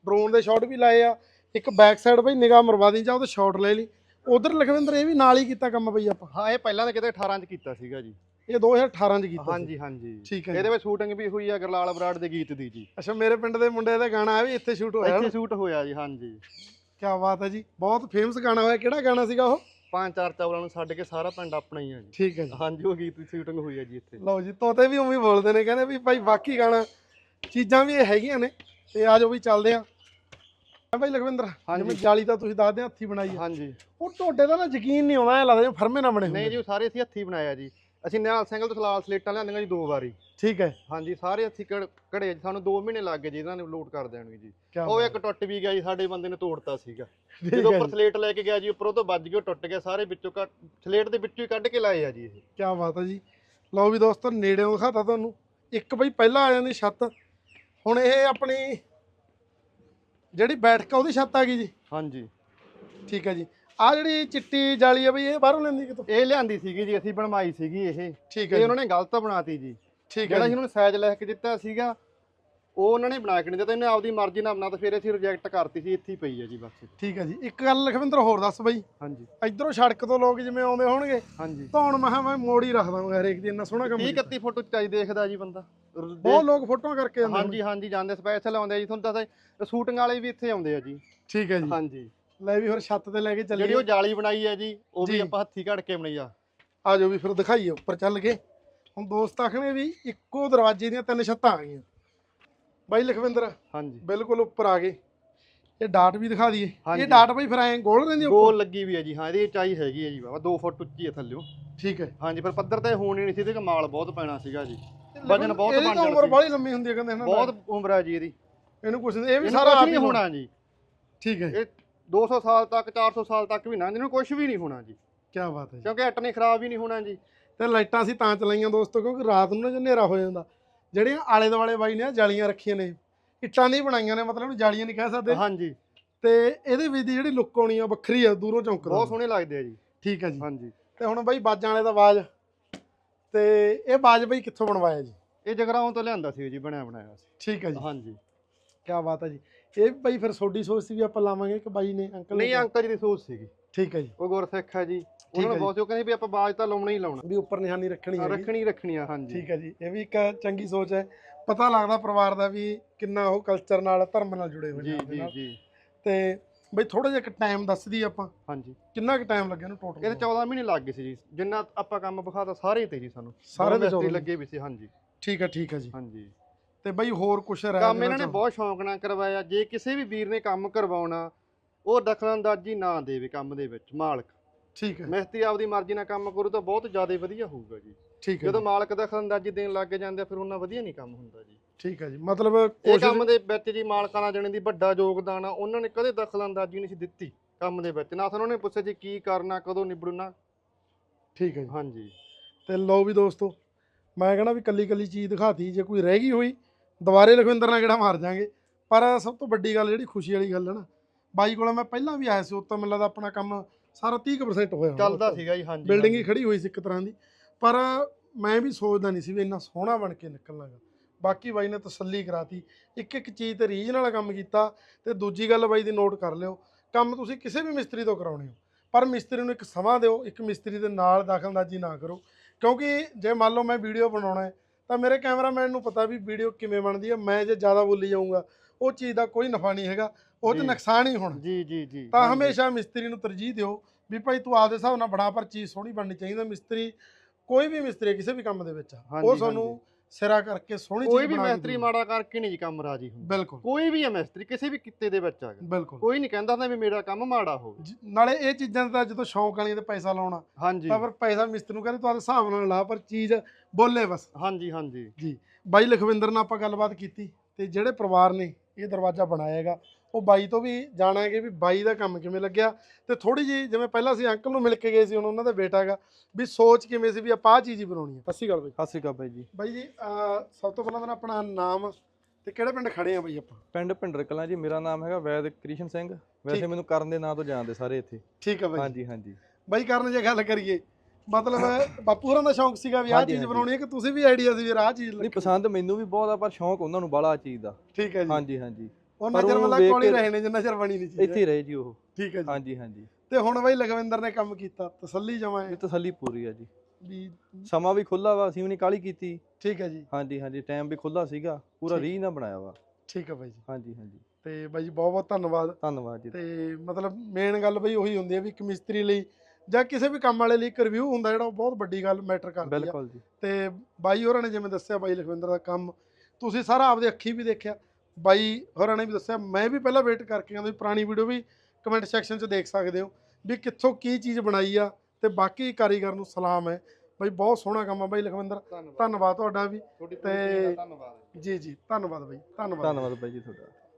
ਡਰੋਨ ਦੇ ਸ਼ਾਟ ਵੀ ਲਾਏ ਆ। ਇੱਕ ਬੈਕ ਸਾਈਡ ਬਈ ਨਿਗਾਹ ਮਰਵਾ ਦੀ ਜਾਂ ਉਹਦੇ ਸ਼ਾਟ ਲੈ ਲਈ। ਉਧਰ ਲਖਵਿੰਦਰ ਇਹ ਵੀ ਨਾਲ ਹੀ ਕੀਤਾ ਕੰਮ ਬਈ ਆਪਾਂ? ਹਾਂ ਇਹ ਪਹਿਲਾਂ ਤਾਂ ਕਿਤੇ 18 ਚ ਕੀਤਾ ਸੀਗਾ ਜੀ। ਇਹ 2018 ਚ ਕੀਤਾ। ਹਾਂਜੀ ਹਾਂਜੀ। ਠੀਕ ਹੈ। ਇਹਦੇ ਵਿੱਚ ਸ਼ੂਟਿੰਗ ਵੀ ਹੋਈ ਆ ਗਰਲਾਲ ਬਰਾੜ ਦੇ ਗੀਤ ਦੀ ਜੀ। ਅੱਛਾ ਮੇਰੇ ਪਿੰਡ ਦੇ ਮੁੰਡੇ ਦਾ ਗਾਣਾ ਆ ਵੀ ਇੱਥੇ ਸ਼ੂਟ ਹੋਇਆ ਇੱਥੇ ਸ਼ੂਟ ਹੋਇਆ ਜੀ ਹਾਂਜੀ। ਕੀ ਬਾਤ ਹੈ ਜੀ। ਬਹੁਤ ਫੇਮਸ ਗਾਣਾ ਹੋਇਆ। ਕਿਹੜਾ ਗਾਣਾ ਸੀਗਾ ਉਹ? ਪੰਜ ਚਾਰ ਚਾਵਲਾਂ ਨੂੰ ਛੱਡ ਕੇ ਸਾਰਾ ਪਿੰਡ ਆਪਣਾ ਹੀ ਆ ਜੀ। ਠੀਕ ਹੈ ਜੀ। ਹਾਂਜੀ ਉਹ ਗੀਤ ਦੀ ਸ਼ੂਟਿੰਗ ਹੋਈ ਆ ਜੀ ਇੱਥੇ। ਲਓ ਜੀ ਤੋਤੇ ਵੀ ਉਵੇਂ ਹੀ ਬੋਲਦੇ ਨੇ ਕਹਿੰਦੇ ਵੀ ਭਾਈ ਬਾਕੀ ਗਾਣਾ ਚੀਜ਼ਾਂ ਵੀ ਇਹ ਹੈਗੀਆਂ ਨੇ ਤੇ ਆਜੋ ਵੀ ਚੱਲਦੇ ਆ ਆ ਭਾਈ ਲਖਵਿੰਦਰ। ਜਿਵੇਂ ਜਾਲੀ ਤਾਂ ਤੁਸੀਂ ਦੱਸਦੇ ਹੱਥੀ ਬਣਾਈ ਆ। ਹਾਂਜੀ। ਉਹ ਤੁਹਾਡੇ ਦਾ ਨਾ ਯਕੀਨ ਨਹੀਂ ਆਉਂਦਾ ਐ ਲੱਗਦਾ ਜਿਵੇਂ ਫਰਮੇ ਨਾ ਬਣੇ ਨਹੀਂ ਜੀ ਉਹ ਸਾਰੇ ਅਸੀਂ ਹੱਥੀ ਬਣਾਇਆ ਜੀ। ਅਸੀਂ ਨਿਹਾਲ ਸਿੰਘਲ ਤੋਂ ਸਲਾਲ ਸਲੇਟਾਂ ਲਿਆਂਦੀਆਂ ਜੀ ਦੋ ਵਾਰੀ। ਠੀਕ ਹੈ। ਹਾਂਜੀ ਸਾਰੇ ਕੜ- ਘੜੇ ਸਾਨੂੰ 2 ਮਹੀਨੇ ਲੱਗ ਗਏ ਜੀ ਇਹਨਾਂ ਨੇ ਲੋਡ ਕਰ ਦੇਣਗੇ ਜੀ। ਉਹ ਇੱਕ ਟੁੱਟ ਵੀ ਗਿਆ ਜੀ ਸਾਡੇ ਬੰਦੇ ਨੇ ਤੋੜਤਾ ਸੀਗਾ। ਜਦੋਂ ਉੱਪਰ ਸਲੇਟ ਲੈ ਕੇ ਗਿਆ ਜੀ ਉੱਪਰ ਤੋਂ ਵੱਜ ਗਿਆ ਟੁੱਟ ਗਿਆ ਸਾਰੇ ਵਿੱਚੋਂ ਕੱਟ ਸਲੇਟ ਦੇ ਵਿੱਚੋਂ ਹੀ ਕੱਢ ਕੇ ਲਾਏ ਆ ਜੀ ਇਹ। ਕੀ ਬਾਤ ਹੈ ਜੀ। ਲਓ ਵੀ ਦੋਸਤੋ ਨੇੜਿਓਂ ਦਿਖਾਤਾ ਤੁਹਾਨੂੰ। ਇੱਕ ਬਈ ਪਹਿਲਾਂ ਆ ਜਾਂਦੀ ਛੱਤ। ਹੁਣ ਇਹ ਆਪਣੀ ਜਿਹੜੀ ਬੈਠਕ ਆ ਉਹਦੀ ਛੱਤ ਆ ਗਈ ਜੀ। ਹਾਂਜੀ। ਠੀਕ ਹੈ ਜੀ। ਆ ਜਿਹੜੀ ਚਿੱਟੀ ਜਾਲੀ ਆ ਬਈ ਇਹ ਬਾਹਰੋਂ ਲੈਂਦੀ ਕਿਤੋਂ? ਇਹ ਲਿਆਂਦੀ ਸੀਗੀ ਜੀ ਅਸੀਂ ਬਣਵਾਈ ਸੀਗੀ ਇਹ। ਠੀਕ ਹੈ ਇਹ ਉਹਨਾਂ ਨੇ ਗਲਤ ਬਣਾਤੀ ਜੀ। ਠੀਕ ਹੈ ਜਿਹੜਾ ਉਹਨਾਂ ਨੂੰ ਸਾਈਜ਼ ਲਿਖ ਕੇ ਦਿੱਤਾ ਸੀਗਾ ਉਹ ਉਹਨਾਂ ਨੇ ਬਣਾ ਕੇ ਨਹੀਂ ਦਿੱਤਾ ਇਹਨੇ ਆਪਦੀ ਮਰਜ਼ੀ ਨਾਲ ਬਣਾ ਤਾਂ ਫਿਰ ਅਸੀਂ ਰਿਜੈਕਟ ਕਰਤੀ ਸੀ ਇੱਥੇ ਪਈ ਹੈ ਜੀ ਬਸ। ਠੀਕ ਹੈ ਜੀ। ਇੱਕ ਗੱਲ ਲਖਵਿੰਦਰ ਹੋਰ ਦੱਸ ਬਈ। ਹਾਂਜੀ। ਇਧਰੋਂ ਸੜਕ ਤੋਂ ਲੋਕ ਜਿਵੇਂ ਆਉਂਦੇ ਹੋਣਗੇ ਹਾਂਜੀ। ਹੁਣ ਮਹਾ ਮੈਂ ਮੋੜ ਹੀ ਰੱਖ ਦਾਂਗਾ ਹਰੇਕ ਦੀ ਇੰਨਾ ਸੋਹਣਾ ਕੰਮ 30 ਕੀਤਾ। 31 ਫੁੱਟ ਚਾਈ ਦੇਖਦਾ ਜੀ ਬੰਦਾ। ਬਹੁਤ ਲੋਕ ਫੋਟੋਆਂ ਕਰਕੇ ਜਾਂਦੇ ਹਾਂਜੀ ਹਾਂਜੀ ਜਾਂਦੇ ਸਪੈਸ਼ਲ ਆਉਂਦੇ ਜੀ। ਤੁਹਾਨੂੰ ਦੱਸਦਾ ਸ਼ੂਟਿੰਗ ਵਾਲੇ ਵੀ ਇੱਥੇ ਆਉਂਦੇ ਆ ਜੀ। ਠੀਕ ਹੈ ਜੀ। ਹਾਂਜੀ। ਲੈ ਵੀ ਹੋਰ ਛੱਤ ਤੇ ਲੈ ਕੇ ਜਿਹੜੀ ਚੱਲੀਏ ਉਹ ਜਾਲੀ ਬਣਾਈ ਹੈ ਜੀ ਉਹ। ਵੀ ਆਪਾਂ ਹੱਥੀ ਘੜ ਕੇ ਬਣਾਈ ਆ। ਆ ਜਾਓ ਵੀ ਫਿਰ ਦਿਖਾਈਏ ਉੱਪਰ ਚੱਲ ਕੇ। ਹੁਣ ਦੋਸਤ ਆਖਣੇ ਵੀ ਇੱਕੋ ਦਰਵਾਜ਼ੇ ਦੀਆਂ ਤਿੰਨ ਛੱਤਾਂ ਆ ਗਈਆਂ। ਬਾਈ ਲਖਵਿੰਦਰ ਹਾਂਜੀ। ਬਿਲਕੁਲ ਉੱਪਰ ਆ ਗਏ। ਇਹ ਡਾਟ ਵੀ ਦਿਖਾ ਦਈਏ। ਇਹ। ਡਾਟ ਬਈ ਫਿਰ ਐਂ ਗੋਲ ਰਹਿੰਦੀ ਉੱਪਰ ਗੋਲ ਲੱਗੀ ਵੀ ਹੈ ਜੀ ਹਾਂ ਇਹਦੀ ਉਚਾਈ ਹੈਗੀ ਹੈ ਜੀ ਬਾਬਾ 2 ਫੁੱਟ ਉੱਚੀ ਹੈ ਥੱਲਿਓ। ਠੀਕ ਹੈ। ਹਾਂਜੀ ਪਰ ਪੱਧਰ ਤੇ ਹੋਣੀ ਨਹੀਂ ਸੀ ਤੇ ਕਮਾਲ ਬਹੁਤ ਪੈਣਾ ਸੀਗਾ ਜੀ। ਵਜਨ ਬਹੁਤ ਬਣ ਜਾਣਾ ਉਮਰ। ਬੜੀ ਲੰਮੀ ਹੁੰਦੀ ਹੈ ਕਹਿੰਦੇ ਹਨਾ ਬਹੁਤ ਉਮਰ ਹੈ ਜੀ ਇਹਦੀ। ਇਹਨੂੰ ਕੁਛ ਇਹ ਵੀ ਸਾਰਾ ਆਪ ਹੀ ਹੋਣਾ ਜੀ। ਠੀਕ ਹੈ। ਇਹ 200 ਸਾਲ ਤੱਕ 400 ਸਾਲ ਤੱਕ ਵੀ ਨਾ ਇਹਨੂੰ ਕੁਝ ਵੀ ਨਹੀਂ ਹੋਣਾ ਜੀ। ਕੀ ਬਾਤ ਹੈ ਜੀ। ਕਿਉਂਕਿ ਨਹੀਂ ਖਰਾਬ ਹੀ ਨਹੀਂ ਹੋਣਾ ਜੀ। ਤੇ ਲਾਈਟਾਂ ਅਸੀਂ ਤਾਂ ਚਲਾਈਆਂ ਦੋਸਤੋ ਕਿਉਂਕਿ ਰਾਤ ਨੂੰ ਨਾ ਜੇ ਹਨੇਰਾ ਹੋ ਜਾਂਦਾ। ਜਿਹੜੀਆਂ ਆਲੇ ਦੁਆਲੇ ਬਾਈ ਨੇ ਜਾਲੀਆਂ ਰੱਖੀਆਂ ਨੇ ਇੱਟਾਂ ਨਹੀਂ ਬਣਾਈਆਂ ਨੇ ਮਤਲਬ ਜਾਲੀਆਂ ਨਹੀਂ ਕਹਿ ਸਕਦੇ। ਹਾਂਜੀ। ਤੇ ਇਹਦੇ ਵਿੱਚ ਦੀ ਜਿਹੜੀ ਲੁੱਕ ਆਉਣੀ ਆ ਵੱਖਰੀ ਆ ਦੂਰੋਂ ਚੌਂਕਦਾ ਬਹੁਤ ਸੋਹਣੇ ਲੱਗਦੇ ਆ ਜੀ। ਠੀਕ ਹੈ ਜੀ। ਹਾਂਜੀ। ਤੇ ਹੁਣ ਬਾਈ ਬਾਜਾਂ ਵਾਲੇ ਦਾ ਬਾਜ। ਤੇ ਇਹ ਬਾਜ ਬਾਈ ਕਿੱਥੋਂ ਬਣਵਾਇਆ ਜੀ? ਇਹ ਜਗਰਾਉਂ ਤੋਂ ਲਿਆਂਦਾ ਸੀ ਜੀ ਬਣਿਆ ਬਣਾਇਆ ਸੀ। ਠੀਕ ਹੈ ਜੀ। ਹਾਂਜੀ। ਕੀ ਬਾਤ ਹੈ ਜੀ। ਇਹ ਵੀ ਬਾਈ ਫਿਰ ਸੋਡੀ ਸੋਚ ਸੀ ਵੀ ਆਪਾਂ ਲਾਵਾਂਗੇ ਕਿ ਬਾਈ ਨੇ ਅੰਕਲ ਨੇ ਨਹੀਂ ਅੰਕਲ ਜੀ ਦੀ ਸੋਚ ਸੀਗੀ। ਠੀਕ ਹੈ ਜੀ। ਉਹ ਗੁਰਸਿੱਖ ਹੈ ਜੀ। ਉਹਨਾਂ। ਨੂੰ ਬਹੁਤ ਉਹ ਕਹਿੰਦੇ ਵੀ ਆਪਾਂ ਬਾਜ ਤਾਂ ਲਾਉਣਾ ਹੀ ਲਾਉਣਾ। ਵੀ ਉੱਪਰ ਨਿਸ਼ਾਨੀ ਰੱਖਣੀ ਹੈ ਰੱਖਣੀ ਰੱਖਣੀ ਆ ਹਾਂਜੀ। ਠੀਕ ਹੈ ਜੀ। ਇਹ ਵੀ ਇੱਕ ਚੰਗੀ ਸੋਚ ਹੈ। ਪਤਾ ਲੱਗਦਾ ਪਰਿਵਾਰ ਦਾ ਵੀ ਕਿੰਨਾ ਉਹ ਕਲਚਰ ਨਾਲ ਧਰਮ ਨਾਲ ਜੁੜੇ ਹੋਏ ਨੇ ਜੀ ਜੀ ਤੇ ਬਈ ਥੋੜਾ ਜਿਹਾ ਟਾਈਮ ਦੱਸ ਦਈਏ ਆਪਾਂ। ਹਾਂਜੀ। ਕਿੰਨਾ ਕੁ ਟਾਈਮ ਲੱਗਿਆ ਇਹਦੇ ਟੋਟਲ 14 ਮਹੀਨੇ ਲੱਗ ਗਏ ਸੀ ਜੀ। ਜਿੰਨਾ ਆਪਾਂ ਕੰਮ ਵਿਖਾਤਾ ਸਾਰੇ ਤੇ ਜੀ ਸਾਨੂੰ। ਸਾਰੇ ਦੇ 14 ਲੱਗੇ ਵੀ ਸੀ ਹਾਂਜੀ। ਠੀਕ ਹੈ ਠੀਕ ਹੈ ਜੀ। ਹਾਂਜੀ। ਤੇ ਬਈ ਹੋਰ ਕੁਛ ਰਹਿ ਕੰਮ ਇਹਨਾਂ ਨੇ। ਬਹੁਤ ਸ਼ੌਂਕ ਨਾਲ ਕਰਵਾਇਆ। ਜੇ ਕਿਸੇ ਵੀ ਵੀਰ ਨੇ ਕੰਮ ਕਰਵਾਉਣਾ ਉਹ ਦਖਲਅੰਦਾਜ਼ੀ ਨਾ ਦੇਵੇ ਕੰਮ ਦੇ ਵਿੱਚ ਮਾਲਕ। ਠੀਕ ਹੈ। ਮਿਸਤਰੀ ਆਪਦੀ ਮਰਜ਼ੀ ਨਾਲ ਕੰਮ ਕਰੂ ਤਾਂ ਬਹੁਤ ਜ਼ਿਆਦਾ ਵਧੀਆ ਹੋਊਗਾ ਜੀ। ਠੀਕ ਹੈ ਜਦੋਂ ਮਾਲਕ ਦਖਲਅੰਦਾਜ਼ੀ ਦੇਣ ਲੱਗ ਜਾਂਦੇ ਫਿਰ ਉਹਨਾਂ ਵਧੀਆ ਨਹੀਂ ਕੰਮ ਹੁੰਦਾ ਜੀ। ਠੀਕ ਹੈ ਜੀ। ਮਤਲਬ ਇਹ ਕੰਮ ਦੇ ਵਿੱਚ ਜੀ ਮਾਲਕਾਂ ਨਾਲ ਜਣੇ ਦੀ ਵੱਡਾ ਯੋਗਦਾਨ ਆ ਉਹਨਾਂ ਨੇ ਕਦੇ ਦਖਲਅੰਦਾਜ਼ੀ ਨਹੀਂ ਸੀ ਦਿੱਤੀ ਕੰਮ ਦੇ ਵਿੱਚ। ਨਾ ਤਾਂ ਉਹਨਾਂ ਨੇ ਪੁੱਛਿਆ ਜੀ ਕੀ ਕਰਨਾ ਕਦੋਂ ਨਿਬੜਨਾ। ਠੀਕ ਹੈ ਜੀ। ਹਾਂਜੀ। ਤੇ ਲਓ ਵੀ ਦੋਸਤੋ ਮੈਂ ਕਹਿੰਦਾ ਵੀ ਕੱਲੀ ਕੱਲੀ ਚੀਜ਼ ਦਿਖਾਤੀ ਜੇ ਕੋਈ ਰਹਿ ਗਈ ਹੋਈ ਦੁਬਾਰੇ ਲਖਵਿੰਦਰ ਨਾਲ ਕਿਹੜਾ ਮਾਰ ਜਾਾਂਗੇ ਪਰ ਸਭ ਤੋਂ ਵੱਡੀ ਗੱਲ ਜਿਹੜੀ ਖੁਸ਼ੀ ਵਾਲੀ ਗੱਲ ਹੈ ਨਾ ਬਾਈ ਕੋਲ ਮੈਂ ਪਹਿਲਾਂ ਵੀ ਆਇਆ ਸੀ ਉੱਤੋਂ ਮੈਨੂੰ ਲੱਗਦਾ ਆਪਣਾ ਕੰਮ ਸਾਰਾ 30% ਹੋਇਆ ਚੱਲਦਾ। ਸੀਗਾ ਜੀ ਹਾਂਜੀ ਬਿਲਡਿੰਗ ਹੀ। ਖੜੀ ਹੋਈ ਸੀ ਇੱਕ ਤਰ੍ਹਾਂ ਦੀ ਪਰ ਮੈਂ ਵੀ ਸੋਚਦਾ ਨਹੀਂ ਸੀ ਵੀ ਇੰਨਾ ਸੋਹਣਾ ਬਣ ਕੇ ਨਿਕਲਣਾਗਾ ਬਾਕੀ ਬਾਈ ਨੇ ਤਸੱਲੀ ਕਰਾਤੀ ਇੱਕ ਇੱਕ ਚੀਜ਼ ਤੇ ਰੀਝ ਨਾਲ ਕੰਮ ਕੀਤਾ ਤੇ ਦੂਜੀ ਗੱਲ ਬਾਈ ਦੀ ਨੋਟ ਕਰ ਲਿਓ ਕੰਮ ਤੁਸੀਂ ਕਿਸੇ ਵੀ ਮਿਸਤਰੀ ਤੋਂ ਕਰਾਉਣੇ ਹੋ ਪਰ ਮਿਸਤਰੀ ਨੂੰ ਇੱਕ ਸਮਾਂ ਦਿਓ ਇੱਕ ਮਿਸਤਰੀ ਦੇ ਨਾਲ ਦਖਲਅੰਦਾਜ਼ੀ ਨਾ ਕਰੋ ਕਿਉਂਕਿ ਜੇ ਮੰਨ ਲਓ ਮੈਂ ਵੀਡੀਓ ਬਣਾਉਣਾ ਹੈ ਤਾਂ ਮੇਰੇ ਕੈਮਰਾਮੈਨ ਨੂੰ ਪਤਾ ਵੀ ਵੀਡੀਓ ਕਿਵੇਂ ਬਣਦੀ ਹੈ ਮੈਂ ਜੇ ਜ਼ਿਆਦਾ ਬੋਲੀ ਜਾਊਂਗਾ ਉਹ ਚੀਜ਼ ਦਾ ਕੋਈ ਨਫਾ ਨਹੀਂ ਹੈਗਾ ਉਹ ਜੀ। ਨੁਕਸਾਨ ਹੀ ਹੋਣਾ ਜੀ ਜੀ ਜੀ ਤਾਂ। ਹਮੇਸ਼ਾ ਮਿਸਤਰੀ ਨੂੰ ਤਰਜੀਹ ਦਿਓ ਵੀ ਭਾਈ ਤੂੰ ਆਪਦੇ ਹਿਸਾਬ ਨਾਲ ਬਣਾ ਪਰ ਚੀਜ਼ ਸੋਹਣੀ ਬਣਨੀ ਚਾਹੀਦੀ ਹੈ। ਮਿਸਤਰੀ ਕੋਈ ਵੀ ਮਿਸਤਰੀ ਕਿਸੇ ਵੀ ਕੰਮ ਦੇ ਵਿੱਚ ਉਹ ਤੁਹਾਨੂੰ ਸਿਰਾ ਕਰਕੇ ਸੋਹਣੀ ਕੋਈ ਵੀ ਬਣਾ ਕੇ ਮਿਸਤਰੀ। ਮਾੜਾ ਕਰਕੇ ਨਹੀਂ ਜੀ ਕੰਮ ਰਾਜੀ ਹੁੰਦਾ। ਬਿਲਕੁਲ। ਕੋਈ ਵੀ ਹੈ ਮਿਸਤਰੀ ਕਿਸੇ ਵੀ ਕਿੱਤੇ ਦੇ ਵਿੱਚ ਹੈਗਾ ਬਿਲਕੁਲ। ਕੋਈ ਨਹੀਂ ਕਹਿੰਦਾ ਹੁੰਦਾ ਵੀ ਮੇਰਾ ਕੰਮ ਮਾੜਾ ਹੋਵੇ। ਜ- ਨਾਲੇ ਇਹ ਚੀਜ਼ਾਂ ਦਾ ਜਦੋਂ ਸ਼ੌਂਕ ਵਾਲੀਆਂ ਤੇ ਪੈਸਾ ਲਾਉਣਾ ਹਾਂਜੀ। ਤਾਂ ਫਿਰ ਪੈਸਾ ਮਿਸਤਰੀ ਨੂੰ ਕਹਿੰਦੇ ਤੂੰ ਆਪਦੇ ਹਿਸਾਬ ਨਾਲ ਲਾ ਪਰ ਚੀਜ਼ ਬੋਲੇ ਬਸ। ਹਾਂਜੀ ਹਾਂਜੀ। ਬਾਈ ਲਖਵਿੰਦਰ ਨਾਲ ਆਪਾਂ ਗੱਲਬਾਤ ਕੀਤੀ ਤੇ ਜਿਹੜੇ ਪਰਿਵਾਰ ਨੇ ਇਹ ਦਰਵਾਜ਼ਾ ਬਣਾਇਆ ਹੈਗਾ ਉਹ ਬਾਈ ਤੋਂ ਵੀ ਜਾਣਾਂਗੇ ਵੀ ਬਾਈ ਦਾ ਕੰਮ ਕਿਵੇਂ ਲੱਗਿਆ ਤੇ ਥੋੜੀ ਜੀ ਜਿਵੇਂ ਪਹਿਲਾਂ ਅਸੀਂ ਅੰਕਲ ਨੂੰ ਮਿਲ ਕੇ ਗਏ ਸੀ ਹੁਣ ਉਹਨਾਂ ਦਾ ਬੇਟਾ ਹੈਗਾ ਵੀ ਸੋਚ ਕਿਵੇਂ ਸੀ ਵੀ ਆਪਾਂ ਆਹ ਚੀਜ਼ ਹੀ ਬਣਾਉਣੀ ਹੈ। ਸਤਿ ਸ਼੍ਰੀ ਅਕਾਲ ਬਾਈ। ਸਤਿ ਸ਼੍ਰੀ ਅਕਾਲ ਬਾਈ ਜੀ। ਬਾਈ ਜੀ ਸਭ ਤੋਂ ਪਹਿਲਾਂ ਤਾਂ ਆਪਣਾ ਨਾਮ ਤੇ ਕਿਹੜੇ ਪਿੰਡ ਖੜੇ ਆ ਬਾਈ ਆਪਾਂ? ਪਿੰਡ ਭਿੰਡਰ ਕਲਾਂ ਜੀ ਮੇਰਾ ਨਾਮ ਹੈਗਾ ਵੈਦ ਕ੍ਰਿਸ਼ਨ ਸਿੰਘ। ਵੈਸੇ। ਮੈਨੂੰ ਕਰਨ ਦੇ ਨਾਂ ਤੋਂ ਜਾਣਦੇ ਸਾਰੇ ਇੱਥੇ। ਠੀਕ ਹੈ ਬਾਈ। ਹਾਂਜੀ ਹਾਂਜੀ। ਬਾਈ ਕਰਨ ਜੇ ਗੱਲ ਕਰੀਏ ਮਤਲਬ ਬਾਪੂ ਹੋਰਾਂ ਦਾ ਸ਼ੌਂਕ ਸੀਗਾ ਵੀ ਆਹ ਚੀਜ਼। ਬਣਾਉਣੀ ਹੈ ਕਿ ਤੁਸੀਂ ਵੀ ਆਈਡੀਆ ਸੀ ਵੀ ਆਹ ਚੀਜ਼ ਨਹੀਂ ਪਸੰਦ ਮੈਨੂੰ ਵੀ ਬਹੁਤ ਆ ਪਰ ਸ਼ੌਂਕ ਉਹਨਾਂ ਨੂੰ ਬੜਾ ਚੀਜ਼ ਦਾ। ਠੀਕ ਹੈ ਜੀ। ਹਾਂਜੀ ਹਾਂਜੀ। ਉਹਨਾਂ ਚਿਰ ਉਹਨੂੰ ਮਤਲਬ ਕੋਲ ਹੀ ਰਹੇ ਨੇ ਜਿੰਨਾ ਚਿਰ ਬਣੀ ਨਹੀਂ ਚੀਜ਼। ਇੱਥੇ ਹੀ ਰਹੇ ਜੀ ਉਹ। ਠੀਕ ਹੈ ਜੀ। ਹਾਂਜੀ ਹਾਂਜੀ। ਤੇ ਹੁਣ ਬਾਈ ਲਖਵਿੰਦਰ ਨੇ ਕੰਮ ਕੀਤਾ ਤਸੱਲੀ ਜਮਾਏ ਇਹ ਤਸੱਲੀ ਪੂਰੀ ਆ ਜੀ। ਵੀ ਸਮਾਂ ਵੀ ਖੁੱਲਾ ਵਾ ਅਸੀਂ ਵੀ ਨਹੀਂ ਕਾਲੀ ਕੀਤੀ। ਠੀਕ ਹੈ ਜੀ। ਹਾਂਜੀ ਹਾਂਜੀ ਟਾਈਮ ਵੀ ਖੁੱਲਾ ਸੀਗਾ ਪੂਰਾ। ਰੀਝ ਨਾਲ ਬਣਾਇਆ ਵਾ। ਠੀਕ ਹੈ ਬਾਈ ਜੀ। ਹਾਂਜੀ ਹਾਂਜੀ। ਤੇ ਬਾਈ ਜੀ ਬਹੁਤ ਬਹੁਤ ਧੰਨਵਾਦ। ਧੰਨਵਾਦ ਜੀ। ਤੇ ਮਤਲਬ ਮੇਨ ਗੱਲ ਬਈ ਉਹੀ ਹੁੰਦੀ ਹੈ ਵੀ ਇੱਕ ਮਿਸਤਰੀ ਲਈ ਜਾਂ ਕਿਸੇ ਵੀ ਕੰਮ ਵਾਲੇ ਲਈ ਇੱਕ ਰਿਵਿਊ ਹੁੰਦਾ ਜਿਹੜਾ ਉਹ ਬਹੁਤ ਵੱਡੀ ਗੱਲ ਮੈਟਰ ਕਰਦੀ ਹੈ ਬਿਲਕੁਲ ਜੀ। ਤੇ ਬਾਈ ਹੋਰਾਂ ਨੇ ਜਿਵੇਂ ਦੱਸਿਆ ਬਾਈ ਲਖਵਿੰਦਰ ਦਾ ਕੰਮ ਤੁਸੀਂ ਸਾਰਾ ਆਪਦੇ ਅੱਖੀ ਵੀ ਦੇਖਿਆ। ਬਾਈ ਹੋਰਾਂ ਨੇ ਵੀ ਦੱਸਿਆ ਮੈਂ ਵੀ ਪਹਿਲਾਂ ਵੇਟ ਕਰਕੇ ਵੀ ਪੁਰਾਣੀ ਵੀਡੀਓ ਵੀ ਕਮੈਂਟ ਸੈਕਸ਼ਨ 'ਚ ਦੇਖ ਸਕਦੇ ਹੋ ਵੀ ਕਿੱਥੋਂ ਕੀ ਚੀਜ਼ ਬਣਾਈ ਆ ਤੇ ਬਾਕੀ ਕਾਰੀਗਰ ਨੂੰ ਸਲਾਮ ਹੈ। ਬਾਈ ਬਹੁਤ ਸੋਹਣਾ ਕੰਮ ਆ ਬਾਈ ਲਖਵਿੰਦਰ ਧੰਨਵਾਦ। ਤੁਹਾਡਾ ਵੀ ਤੇ- ਧੰਨਵਾਦ ਜੀ ਜੀ ਧੰਨਵਾਦ ਬਾਈ ਧੰਨਵਾਦ। ਧੰਨਵਾਦ ਬਾਈ ਜੀ ਤੁਹਾਡਾ।